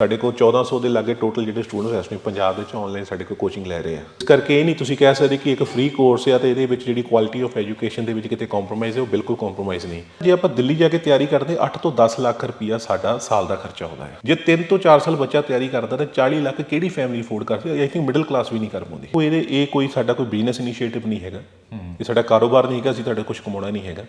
ਸਾਡੇ ਕੋਲ 1400 ਦੇ ਲਾਗੇ ਟੋਟਲ ਜਿਹੜੇ ਸਟੂਡੈਂਟਸ ਐਸ ਨੇ ਪੰਜਾਬ ਦੇ ਵਿੱਚ ਆਨਲਾਈਨ ਸਾਡੇ ਕੋਲ ਕੋਚਿੰਗ ਲੈ ਰਹੇ ਆ। ਇਸ ਕਰਕੇ ਇਹ ਨਹੀਂ ਤੁਸੀਂ ਕਹਿ ਸਕਦੇ ਕਿ ਇੱਕ ਫ੍ਰੀ ਕੋਰਸ ਆ ਤੇ ਇਹਦੇ ਵਿੱਚ ਜਿਹੜੀ ਕੁਆਲਿਟੀ ਆਫ ਐਜੂਕੇਸ਼ਨ ਦੇ ਵਿੱਚ ਕਿਤੇ ਕੰਪਰੋਮਾਈਜ਼ ਹੈ ਉਹ ਬਿਲਕੁਲ ਕੰਪਰੋਮਾਈਜ਼ ਨਹੀਂ। ਜੇ ਆਪਾਂ ਦਿੱਲੀ ਜਾ ਕੇ ਤਿਆਰੀ ਕਰਦੇ 8 ਤੋਂ 10 ਲੱਖ ਰੁਪਈਆ ਸਾਡਾ ਸਾਲ ਦਾ ਖਰਚਾ ਹੁੰਦਾ ਹੈ। ਜੇ 3 ਤੋਂ 4 ਸਾਲ ਬੱਚਾ ਤਿਆਰੀ ਕਰਦਾ ਤਾਂ 40 ਲੱਖ ਕਿਹੜੀ ਫੈਮਿਲੀ ਅਫੋਰਡ ਕਰ ਸਕਦੀ ਆਈ ਥਿੰਕ ਮਿਡਲ ਕਲਾਸ ਵੀ ਨਹੀਂ ਕਰ ਪਾਉਂਦੀ। ਉਹ ਇਹਦੇ ਇਹ ਕੋਈ ਸਾਡਾ ਕੋਈ ਬਿਜ਼ਨਸ ਇਨੀਸ਼ੀਏਟਿਵ ਨਹੀਂ ਹੈਗਾ। ਇਹ ਸਾਡਾ ਕਾਰੋਬਾਰ ਨਹੀਂ ਹੈਗਾ ਅਸੀਂ ਤੁਹਾਡੇ ਕੁਝ ਕਮਾਉਣਾ ਨਹੀਂ ਹੈਗਾ।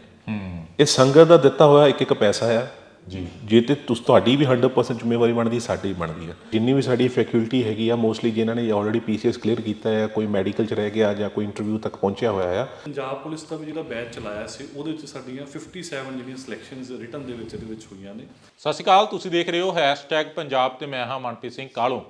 ਇਹ ਸੰਗਤ ਦਾ ਦਿੱਤਾ ਹੋਇਆ ਇੱਕ ਇੱਕ ਪੈਸਾ ਆ ਜੀ। ਜੇ ਤੇ ਤੁਸ ਤੁਹਾਡੀ ਵੀ 100% ਜ਼ਿੰਮੇਵਾਰੀ ਬਣਦੀ ਸਾਡੀ ਵੀ ਬਣਦੀ ਹੈ। ਜਿੰਨੀ ਵੀ ਸਾਡੀ ਫੈਕਲਟੀ ਹੈਗੀ ਆ ਮੋਸਟਲੀ ਜਿਨ੍ਹਾਂ ਨੇ ਆਲਰੇਡੀ ਪੀਸੀਐਸ ਕਲੀਅਰ ਕੀਤਾ ਹੈ ਕੋਈ ਮੈਡੀਕਲ ਚ ਰਹਿ ਗਿਆ ਜਾਂ ਕੋਈ ਇੰਟਰਵਿਊ ਤੱਕ ਪਹੁੰਚਿਆ ਹੋਇਆ ਆ। ਪੰਜਾਬ ਪੁਲਿਸ ਦਾ ਵੀ ਜਿਹੜਾ ਬੈਚ ਚਲਾਇਆ ਸੀ ਉਹਦੇ ਵਿੱਚ ਸਾਡੀਆਂ 57 ਜਿਹੜੀਆਂ ਸਿਲੈਕਸ਼ਨਸ ਰਿਟਨ ਦੇ ਵਿੱਚ ਇਹਦੇ ਵਿੱਚ ਹੋਈਆਂ ਨੇ। ਸਤਿ ਸ਼੍ਰੀ ਅਕਾਲ ਤੁਸੀਂ ਦੇਖ ਰਹੇ ਹੋ ਹੈਸ਼ਟੈਗ ਪੰਜਾਬ ਤੇ ਮੈਂ ਹਾਂ ਮਨਪ੍ਰੀਤ ਸਿੰਘ ਕਾਲੋ।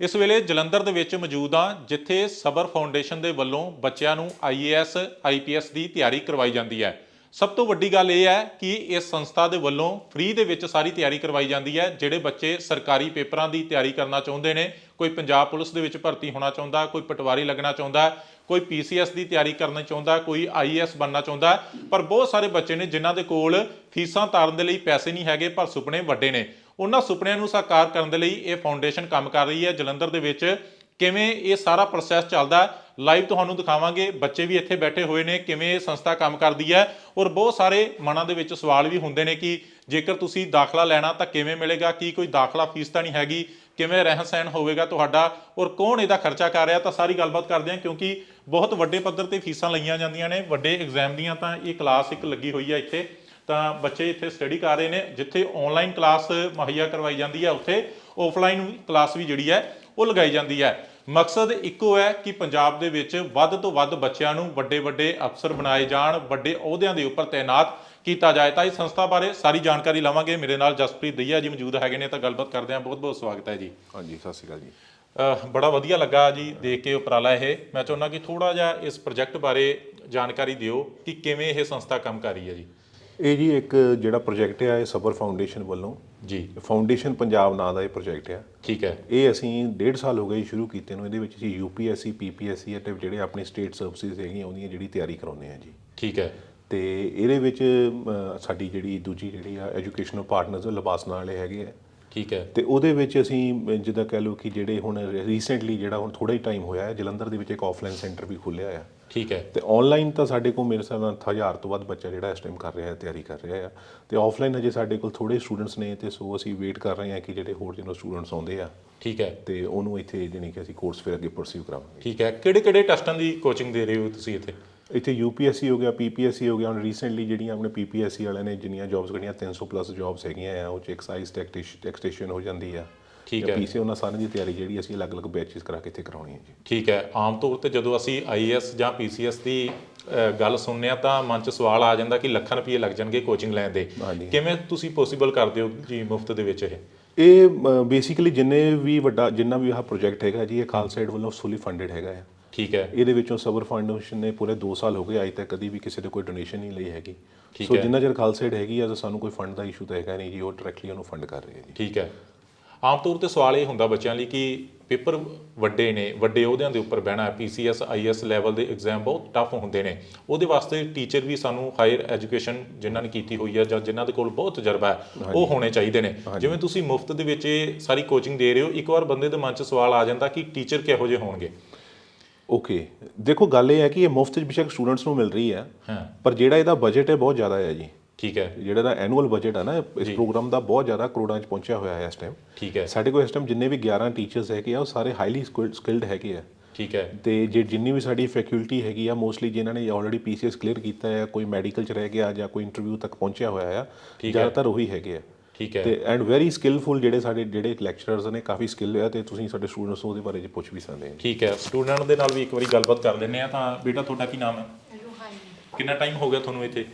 ਇਸ ਵੇਲੇ ਜਲੰਧਰ ਦੇ ਵਿੱਚ ਮੌਜੂਦ ਹਾਂ ਜਿੱਥੇ ਸਬਰ ਫਾਊਂਡੇਸ਼ਨ ਦੇ ਵੱਲੋਂ ਬੱਚਿਆਂ ਨੂੰ ਆਈਏਐਸ ਆਈਪੀਐਸ ਦੀ ਤਿਆਰੀ ਕਰਵਾਈ ਜਾਂਦੀ ਹੈ। ਸਭ ਤੋਂ ਵੱਡੀ ਗੱਲ ਇਹ ਹੈ ਕਿ ਇਸ ਸੰਸਥਾ ਦੇ ਵੱਲੋਂ ਫ੍ਰੀ ਦੇ ਵਿੱਚ ਸਾਰੀ ਤਿਆਰੀ ਕਰਵਾਈ ਜਾਂਦੀ ਹੈ। ਜਿਹੜੇ ਬੱਚੇ ਸਰਕਾਰੀ ਪੇਪਰਾਂ ਦੀ ਤਿਆਰੀ ਕਰਨਾ ਚਾਹੁੰਦੇ ਨੇ, ਕੋਈ ਪੰਜਾਬ ਪੁਲਿਸ ਦੇ ਵਿੱਚ ਭਰਤੀ ਹੋਣਾ ਚਾਹੁੰਦਾ, ਕੋਈ ਪਟਵਾਰੀ ਲੱਗਣਾ ਚਾਹੁੰਦਾ, ਕੋਈ ਪੀਸੀਐਸ ਦੀ ਤਿਆਰੀ ਕਰਨਾ ਚਾਹੁੰਦਾ, ਕੋਈ ਆਈਏਐਸ ਬਣਨਾ ਚਾਹੁੰਦਾ, ਪਰ ਬਹੁਤ ਸਾਰੇ ਬੱਚੇ ਨੇ ਜਿਨ੍ਹਾਂ ਦੇ ਕੋਲ ਫੀਸਾਂ ਤਾਰਨ ਦੇ ਲਈ ਪੈਸੇ ਨਹੀਂ ਹੈਗੇ, ਪਰ ਸੁਪਨੇ ਵੱਡੇ ਨੇ। ਉਹਨਾਂ ਸੁਪਨਿਆਂ ਨੂੰ ਸਾਕਾਰ ਕਰਨ ਦੇ ਲਈ ਇਹ ਫਾਊਂਡੇਸ਼ਨ ਕੰਮ ਕਰ ਰਹੀ ਹੈ। ਜਲੰਧਰ ਦੇ ਵਿੱਚ ਕਿਵੇਂ ਇਹ ਸਾਰਾ ਪ੍ਰੋਸੈਸ ਚੱਲਦਾ ਲਾਈਵ ਤੁਹਾਨੂੰ ਦਿਖਾਵਾਂਗੇ। ਬੱਚੇ ਵੀ ਇੱਥੇ ਬੈਠੇ ਹੋਏ ਨੇ, ਕਿਵੇਂ ਇਹ ਸੰਸਥਾ ਕੰਮ ਕਰਦੀ ਹੈ ਔਰ ਬਹੁਤ ਸਾਰੇ ਮਨਾਂ ਦੇ ਵਿੱਚ ਸਵਾਲ ਵੀ ਹੁੰਦੇ ਨੇ ਕਿ ਜੇਕਰ ਤੁਸੀਂ ਦਾਖਲਾ ਲੈਣਾ ਤਾਂ ਕਿਵੇਂ ਮਿਲੇਗਾ? ਕੀ ਕੋਈ ਦਾਖਲਾ ਫੀਸ ਤਾਂ ਨਹੀਂ ਹੈਗੀ? ਕਿਵੇਂ ਰਹਿਣ ਸਹਿਣ ਹੋਵੇਗਾ ਤੁਹਾਡਾ? ਔਰ ਕੌਣ ਇਹਦਾ ਖਰਚਾ ਕਰ ਰਿਹਾ? ਤਾਂ ਸਾਰੀ ਗੱਲਬਾਤ ਕਰਦੇ ਹਾਂ ਕਿਉਂਕਿ ਬਹੁਤ ਵੱਡੇ ਪੱਧਰ ਤੇ ਫੀਸਾਂ ਲਈਆਂ ਜਾਂਦੀਆਂ ਨੇ। ਵੱਡੇ ਐਗਜ਼ਾਮ ਦੀਆਂ ਤਾਂ ਇਹ ਕਲਾਸ ਇੱਕ ਲੱਗੀ ਹੋਈ ਹੈ ਇੱਥੇ। ਤਾਂ ਬੱਚੇ ਇੱਥੇ ਸਟੱਡੀ ਕਰ ਰਹੇ ਨੇ, ਜਿੱਥੇ ਆਨਲਾਈਨ ਕਲਾਸ ਮੁਹੱਈਆ ਕਰਵਾਈ ਜਾਂਦੀ ਹੈ, ਉੱਥੇ ਆਫਲਾਈਨ ਕਲਾਸ ਵੀ ਜਿਹੜੀ ਹੈ, ਉਹ ਲਗਾਈ ਜਾਂਦੀ ਹੈ। ਮਕਸਦ ਇੱਕੋ ਹੈ ਕਿ ਪੰਜਾਬ ਦੇ ਵਿੱਚ ਵੱਧ ਤੋਂ ਵੱਧ ਬੱਚਿਆਂ ਨੂੰ ਵੱਡੇ ਵੱਡੇ ਅਫਸਰ ਬਣਾਏ ਜਾਣ ਵੱਡੇ ਅਹੁਦਿਆਂ ਦੇ ਉੱਪਰ ਤਾਇਨਾਤ ਕੀਤਾ ਜਾਏ। ਤਾਂ ਇਸ ਸੰਸਥਾ ਬਾਰੇ ਸਾਰੀ ਜਾਣਕਾਰੀ ਲਵਾਂਗੇ। ਮੇਰੇ ਨਾਲ ਜਸਪ੍ਰੀਤ ਦਈਆ ਜੀ ਮੌਜੂਦ ਹੈਗੇ ਨੇ ਤਾਂ ਗੱਲਬਾਤ ਕਰਦੇ ਹਾਂ। ਬਹੁਤ ਬਹੁਤ ਸਵਾਗਤ ਹੈ ਜੀ। ਹਾਂਜੀ ਸਤਿ ਸ਼੍ਰੀ ਅਕਾਲ ਜੀ। ਬੜਾ ਵਧੀਆ ਲੱਗਾ ਜੀ ਦੇਖ ਕੇ ਉਪਰਾਲਾ ਇਹ। ਮੈਂ ਚਾਹੁੰਦਾ ਕਿ ਥੋੜਾ ਜਿਹਾ ਇਸ ਪ੍ਰੋਜੈਕਟ ਬਾਰੇ ਜਾਣਕਾਰੀ ਦਿਓ ਕਿ ਕਿਵੇਂ ਇਹ ਸੰਸਥਾ ਕੰਮ ਕਰ ਰਹੀ ਹੈ ਜੀ। ਇਹ ਜੀ ਇੱਕ ਜਿਹੜਾ ਪ੍ਰੋਜੈਕਟ ਹੈ ਇਹ ਸਬਰ ਫਾਊਂਡੇਸ਼ਨ ਵੱਲੋਂ। ਜੀ। ਫਾਊਂਡੇਸ਼ਨ ਪੰਜਾਬ ਨਾਂ ਦਾ ਇਹ ਪ੍ਰੋਜੈਕਟ ਹੈ ਠੀਕ ਹੈ। ਇਹ ਅਸੀਂ ਡੇਢ ਸਾਲ ਹੋ ਗਏ ਸ਼ੁਰੂ ਕੀਤੇ ਨੂੰ ਇਹਦੇ ਵਿੱਚ ਅਸੀਂ ਯੂਪੀਐਸਸੀ ਪੀਪੀਐਸਸੀ ਅਤੇ ਜਿਹੜੇ ਆਪਣੇ ਸਟੇਟ ਸਰਵਿਸਿਜ਼ ਹੈਗੀਆਂ ਉਹਦੀਆਂ ਜਿਹੜੀ ਤਿਆਰੀ ਕਰਾਉਂਦੇ ਆ ਜੀ। ਠੀਕ ਹੈ। ਤੇ ਇਹਦੇ ਵਿੱਚ ਸਾਡੀ ਜਿਹੜੀ ਦੂਜੀ ਜਿਹੜੀ ਆ ਐਜੂਕੇਸ਼ਨਲ ਪਾਰਟਨਰਸ ਲਬਾਸਨਾ ਵਾਲੇ ਹੈਗੇ ਆ। ਠੀਕ ਹੈ। ਤੇ ਉਹਦੇ ਵਿੱਚ ਅਸੀਂ ਜਿੱਦਾਂ ਕਹਿ ਲਓ ਕਿ ਜਿਹੜੇ ਹੁਣ ਰੀਸੈਂਟਲੀ ਜਿਹੜਾ ਹੁਣ ਥੋੜਾ ਹੀ ਟਾਈਮ ਹੋਇਆ ਹੈ ਜਲੰਧਰ ਦੇ ਵਿੱਚ ਇੱਕ ਆਫਲਾਈਨ ਸੈਂਟਰ ਵੀ ਖੁੱਲਿਆ ਆ। ਠੀਕ ਹੈ। ਤੇ ਆਨਲਾਈਨ ਤਾਂ ਸਾਡੇ ਕੋਲ ਮੇਰੇ ਹਿਸਾਬ ਨਾਲ 1000 ਤੋਂ ਵੱਧ ਬੱਚਾ ਜਿਹੜਾ ਇਸ ਟਾਈਮ ਕਰ ਰਿਹਾ ਹੈ ਤਿਆਰੀ ਕਰ ਰਿਹਾ ਆ ਤੇ ਆਫਲਾਈਨ ਅਜੇ ਸਾਡੇ ਕੋਲ ਥੋੜੇ ਸਟੂਡੈਂਟਸ ਨੇ ਤੇ ਸੋ ਅਸੀਂ ਵੇਟ ਕਰ ਰਹੇ ਹਾਂ ਕਿ ਜਿਹੜੇ ਹੋਰ ਜਿਹਨੂੰ ਸਟੂਡੈਂਟਸ ਆਉਂਦੇ ਆ ਠੀਕ ਹੈ। ਤੇ ਉਹਨੂੰ ਇੱਥੇ ਜਾਣੀ ਕਿ ਅਸੀਂ ਕੋਰਸ ਫਿਰ ਅੱਗੇ ਪਰਸਿਊ ਕਰਾਵਾਂਗੇ। ਠੀਕ ਹੈ। ਕਿਹੜੇ ਕਿਹੜੇ ਟੈਸਟਾਂ ਦੀ ਕੋਚਿੰਗ ਦੇ ਰਹੇ ਹੋ ਤੁਸੀਂ ਇੱਥੇ? ਇੱਥੇ ਯੂਪੀਐਸਸੀ ਹੋ ਗਿਆ ਪੀਪੀਐਸਸੀ ਹੋ ਗਿਆ ਹੁਣ ਰੀਸੈਂਟਲੀ ਜਿਹੜੀਆਂ ਆਪਣੇ ਪੀਪੀਐਸਸੀ ਵਾਲਿਆਂ ਨੇ ਜਿੰਨੀਆਂ ਜੌਬਸ ਕੱਢੀਆਂ 300 ਪਲੱਸ ਜੌਬਸ ਹੈਗੀਆਂ ਆ ਉਹ ਚ ਐਕਸਾਈਜ਼ ਟੈਕਸਟੇਸ਼ਨ ਹੋ ਜਾਂਦੀ ਆ। ਠੀਕ ਹੈ। ਪੀਸੀ ਉਹਨਾਂ ਸਾਰਿਆਂ ਦੀ ਤਿਆਰੀ ਜਿਹੜੀ ਅਸੀਂ ਅਲੱਗ-ਅਲੱਗ ਬੈਚਸ ਕਰਾ ਕੇ ਇੱਥੇ ਕਰਾਉਣੀ ਹੈ ਜੀ। ਠੀਕ ਹੈ। ਆਮ ਤੌਰ ਤੇ ਜਦੋਂ ਅਸੀਂ ਆਈਐਸ ਜਾਂ ਪੀਸੀਐਸ ਦੀ ਅ, ਗੱਲ ਸੁਣਨੇ ਆ ਤਾਂ ਮਨ 'ਚ ਸਵਾਲ ਆ ਜਾਂਦਾ ਕਿ ਲੱਖਾਂ ਰੁਪਏ ਲੱਗ ਜਾਣਗੇ ਕੋਚਿੰਗ ਲੈਣ ਦੇ। ਹਾਂਜੀ। ਕਿਵੇਂ ਤੁਸੀਂ ਪੋਸੀਬਲ ਕਰਦੇ ਹੋ ਜੀ ਮੁਫਤ ਦੇ ਵਿੱਚ ਇਹ? ਇਹ ਬੇਸਿਕਲੀ ਜਿੰਨੇ ਵੀ ਵੱਡਾ ਜਿੰਨਾ ਵੀ ਆਹ ਪ੍ਰੋਜੈਕਟ ਹੈਗਾ ਜੀ ਇਹ ਖਾਲਸਾ ਏਡ ਵੱਲੋਂ ਫੁੱਲੀ ਫੰਡਡ ਹੈਗਾ ਆ। ਠੀਕ ਹੈ। ਇਹਦੇ ਵਿੱਚੋਂ ਸਬਰ ਫਾਊਂਡੇਸ਼ਨ ਨੇ ਪੂਰੇ 2 ਸਾਲ ਹੋ ਗਏ ਅਜੇ ਤੱਕ ਕਦੀ ਵੀ ਕਿਸੇ ਤੋਂ ਕੋਈ ਡੋਨੇਸ਼ਨ ਨਹੀਂ ਲਈ ਹੈਗੀ। ਠੀਕ ਸੋ ਹੈ। ਜਿੰਨਾ ਚਿਰ ਖਾਲਸਾ ਏਡ ਹੈਗੀ ਆ ਤਾਂ ਸਾਨੂੰ ਕੋਈ ਫੰਡ ਦਾ ਇਸ਼ੂ ਤਾਂ ਹੈਗਾ ਨਹੀਂ ਜੀ ਉਹ ਡਾਇਰੈਕਟਲੀ ਉਹਨੂੰ ਫੰਡ ਕਰ ਰਹੇ ਆ ਜੀ। ਠੀਕ ਹੈ। ਆਮ ਤੌਰ ਤੇ ਸਵਾਲ ਇਹ ਹੁੰਦਾ ਬੱਚਿਆਂ ਲਈ ਕਿ ਪੇਪਰ ਵੱਡੇ ਨੇ ਵੱਡੇ ਅਹੁਦਿਆਂ ਦੇ ਉੱਪਰ ਬਹਿਣਾ ਹੈ ਪੀਸੀਐਸ ਆਈਐਸ ਲੈਵਲ ਦੇ ਐਗਜ਼ਾਮ ਬਹੁਤ ਟਫ ਹੁੰਦੇ ਨੇ। ਉਹਦੇ ਵਾਸਤੇ ਟੀਚਰ ਵੀ ਸਾਨੂੰ ਹਾਇਰ ਐਜੂਕੇਸ਼ਨ ਜਿਨ੍ਹਾਂ ਨੇ ਕੀਤੀ ਹੋਈ ਹੈ ਜਾਂ ਜਿਨ੍ਹਾਂ ਦੇ ਕੋਲ ਬਹੁਤ ਤਜਰਬਾ ਹੈ ਉਹ ਹੋਣੇ ਚਾਹੀਦੇ ਨੇ। ਜਿਵੇਂ ਤੁਸੀਂ ਮੁਫਤ ਦੇ ਵਿੱਚ ਇਹ ਸਾਰੀ ਕੋਚਿੰਗ ਦੇ ਰਹੇ ਹੋ ਇੱਕ ਵਾਰ ਬੰਦੇ ਦੇ ਮਨ 'ਚ ਸਵਾਲ ਆ ਜਾਂਦਾ ਕਿ ਟੀਚਰ ਕਿਹੋ ਜਿਹੇ ਹੋਣਗੇ? ਓਕੇ ਦੇਖੋ ਗੱਲ ਇਹ ਹੈ ਕਿ ਇਹ ਮੁਫਤ ਵਿੱਚ ਬੇਸ਼ੱਕ ਸਟੂਡੈਂਟਸ ਨੂੰ ਮਿਲ ਰਹੀ ਹੈ ਹਾਂ। ਪਰ ਜਿਹੜਾ ਇਹਦਾ ਬਜਟ ਹੈ ਬਹੁਤ ਜ਼ਿਆਦਾ ਹੈ ਜੀ। ਠੀਕ ਹੈ। ਜਿਹੜਾ ਦਾ ਐਨੂਅਲ ਬਜਟ ਹੈ ਨਾ ਇਸ ਪ੍ਰੋਗਰਾਮ ਦਾ ਬਹੁਤ ਜ਼ਿਆਦਾ ਕਰੋੜਾਂ 'ਚ ਪਹੁੰਚਿਆ ਹੋਇਆ ਹੈ ਇਸ ਟਾਈਮ ਠੀਕ ਹੈ। ਸਾਡੇ ਕੋਲ ਇਸ ਟਾਈਮ ਜਿੰਨੇ ਵੀ 11 ਟੀਚਰਸ ਹੈਗੇ ਆ ਉਹ ਸਾਰੇ ਹਾਈਲੀ ਸਕਿਲਡ ਹੈਗੇ ਆ। ਠੀਕ ਹੈ। ਤੇ ਜੇ ਜਿੰਨੀ ਵੀ ਸਾਡੀ ਫੈਕਲਟੀ ਹੈਗੀ ਆ ਮੋਸਟਲੀ ਜਿਨ੍ਹਾਂ ਨੇ ਆਲਰੇਡੀ ਪੀਸੀਐਸ ਕਲੀਅਰ ਕੀਤਾ ਹੈ ਕੋਈ ਮੈਡੀਕਲ 'ਚ ਰਹਿ ਗਿਆ ਜਾਂ ਕੋਈ ਇੰਟਰਵਿਊ ਤੱਕ ਪਹੁੰਚਿਆ ਹੋਇਆ ਆ ਜ਼ਿਆਦਾਤਰ ਉਹੀ ਹੈਗੇ ਆ। ਠੀਕ ਹੈ। ਤੇ ਐਂਡ ਵੈਰੀ ਸਕਿਲਫੁਲ ਜਿਹੜੇ ਸਾਡੇ ਜਿਹੜੇ ਲੈਕਚਰਰਸ ਨੇ ਕਾਫੀ ਸਕਿੱਲ ਆ ਤੇ ਤੁਸੀਂ ਸਾਡੇ ਸਟੂਡੈਂਟਸ ਉਹਦੇ ਬਾਰੇ ਜੇ ਪੁੱਛ ਵੀ ਸਕਦੇ ਆ ਠੀਕ ਹੈ। ਸਟੂਡੈਂਟ ਦੇ ਨਾਲ ਵੀ ਇੱਕ ਵਾਰੀ ਗੱਲਬਾਤ ਕਰ ਲੈਂਦੇ ਆ ਤਾਂ ਬੇਟਾ ਤੁਹਾਡਾ ਕੀ ਨਾਮ ਹੈ? ਰੂਹਾਨੀ ਕਿੰਨਾ ਟਾਈਮ ਹੋ ਗਿਆ ਤੁਹਾਨੂੰ ਇੱਥੇ?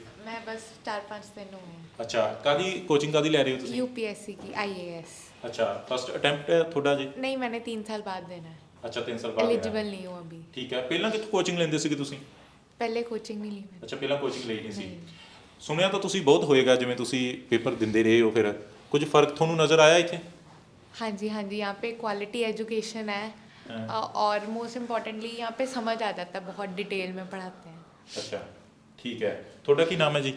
मैं बस चार पाँच दिन हुए ਅੱਛਾ ਕਾਦੀ ਕੋਚਿੰਗ ਕਾਦੀ ਲੈ ਰਹੇ ਹੋ ਤੁਸੀਂ यूपीएससी की आईएएस ਅੱਛਾ ਫਸਟ ਅਟੈਂਪਟ ਹੈ ਤੁਹਾਡਾ ਜੀ नहीं मैंने तीन साल बाद देना है ਅੱਛਾ 3 ਸਾਲ ਬਾਅਦ ਦੇਣਾ। एलिजिबल नहीं हूँ अभी ਠੀਕ ਹੈ ਪਹਿਲਾਂ ਕਿੱਥੋਂ ਕੋਚਿੰਗ ਲੈਂਦੇ ਸੀਗੇ ਤੁਸੀਂ पहले कोचिंग नहीं ली मैंने ਅੱਛਾ ਪਹਿਲਾਂ ਕੋਚਿੰਗ ਲਈ ਨਹੀਂ ਸੀ ਸੁਣਿਆ ਤਾਂ ਤੁਸੀਂ ਬਹੁਤ ਹੋਏਗਾ ਜਿਵੇਂ ਤੁਸੀਂ ਪੇਪਰ ਦਿੰਦੇ ਰਹੇ ਹੋ ਫਿਰ ਕੁਝ ਫਰਕ ਤੁਹਾਨੂੰ ਨਜ਼ਰ ਆਇਆ ਇੱਥੇ हाँ जी हाँ जी यहाँ पे क्वालिटी एजुकेशन है अ, और मोस्ट इम्पॉर्टेंटली यहाँ पे समझ आ जाता है बहुत डिटेल में पढ़ाते हैं ਅੱਛਾ ਠੀਕ ਹੈ ਤੁਹਾਡਾ ਕੀ ਨਾਮ ਹੈ ਜੀ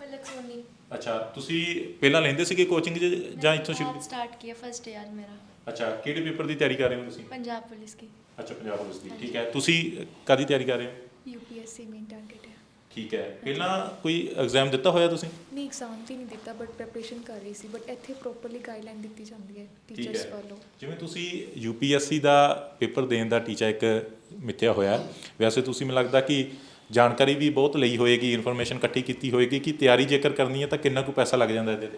पलक सोनी ਅੱਛਾ ਤੁਸੀਂ ਪਹਿਲਾਂ ਲੈਂਦੇ ਸੀਗੇ ਕੋਚਿੰਗ ਜਾਂ ਇੱਥੋਂ ਸ਼ੁਰੂ आज स्टार्ट किया फर्स्ट ईयर मेरा ਅੱਛਾ ਕਿਹੜੇ ਪੇਪਰ ਦੀ ਤਿਆਰੀ ਕਰ ਰਹੇ ਹੋ ਤੁਸੀਂ पंजाब पुलिस की ਅੱਛਾ ਪੰਜਾਬ ਪੁਲਿਸ ਦੀ ਠੀਕ ਹੈ ਤੁਸੀਂ ਕਾਦੀ ਤਿਆਰੀ ਕਰ ਰਹੇ ਹੋ यूपीएससी मेन टारगेट है ਠੀਕ ਹੈ ਪਹਿਲਾਂ ਕੋਈ ਐਗਜ਼ਾਮ ਦਿੱਤਾ ਹੋਇਆ ਤੁਸੀਂ ਨਹੀਂ ਐਗਜ਼ਾਮ ਤੇ ਨਹੀਂ ਦਿੱਤਾ ਬਟ ਪ੍ਰੈਪਰੇਸ਼ਨ ਕਰ ਰਹੀ ਸੀ ਬਟ ਇੱਥੇ ਪ੍ਰੋਪਰਲੀ ਗਾਈਡਲਾਈਨ ਦਿੱਤੀ ਜਾਂਦੀ ਹੈ ਠੀਕ ਟੀਚਰਸ ਹੈ ਵੱਲੋਂ ਜਿਵੇਂ ਤੁਸੀਂ ਯੂਪੀਐਸਸੀ ਦਾ ਪੇਪਰ ਦੇਣ ਦਾ ਟੀਚਾ ਇੱਕ ਮਿੱਥਿਆ ਹੋਇਆ ਹੈ। ਵੈਸੇ ਤੁਸੀਂ ਮੈਨੂੰ ਲੱਗਦਾ ਕਿ ਜਾਣਕਾਰੀ ਵੀ ਬਹੁਤ ਲਈ ਹੋਏਗੀ ਇਨਫੋਰਮੇਸ਼ਨ ਇਕੱਠੀ ਕੀਤੀ ਹੋਏਗੀ ਕਿ ਤਿਆਰੀ ਜੇਕਰ ਕਰਨੀ ਹੈ ਤਾਂ ਕਿੰਨਾ ਕੁ ਪੈਸਾ ਲੱਗ ਜਾਂਦਾ ਇਹਦੇ ਤੇ?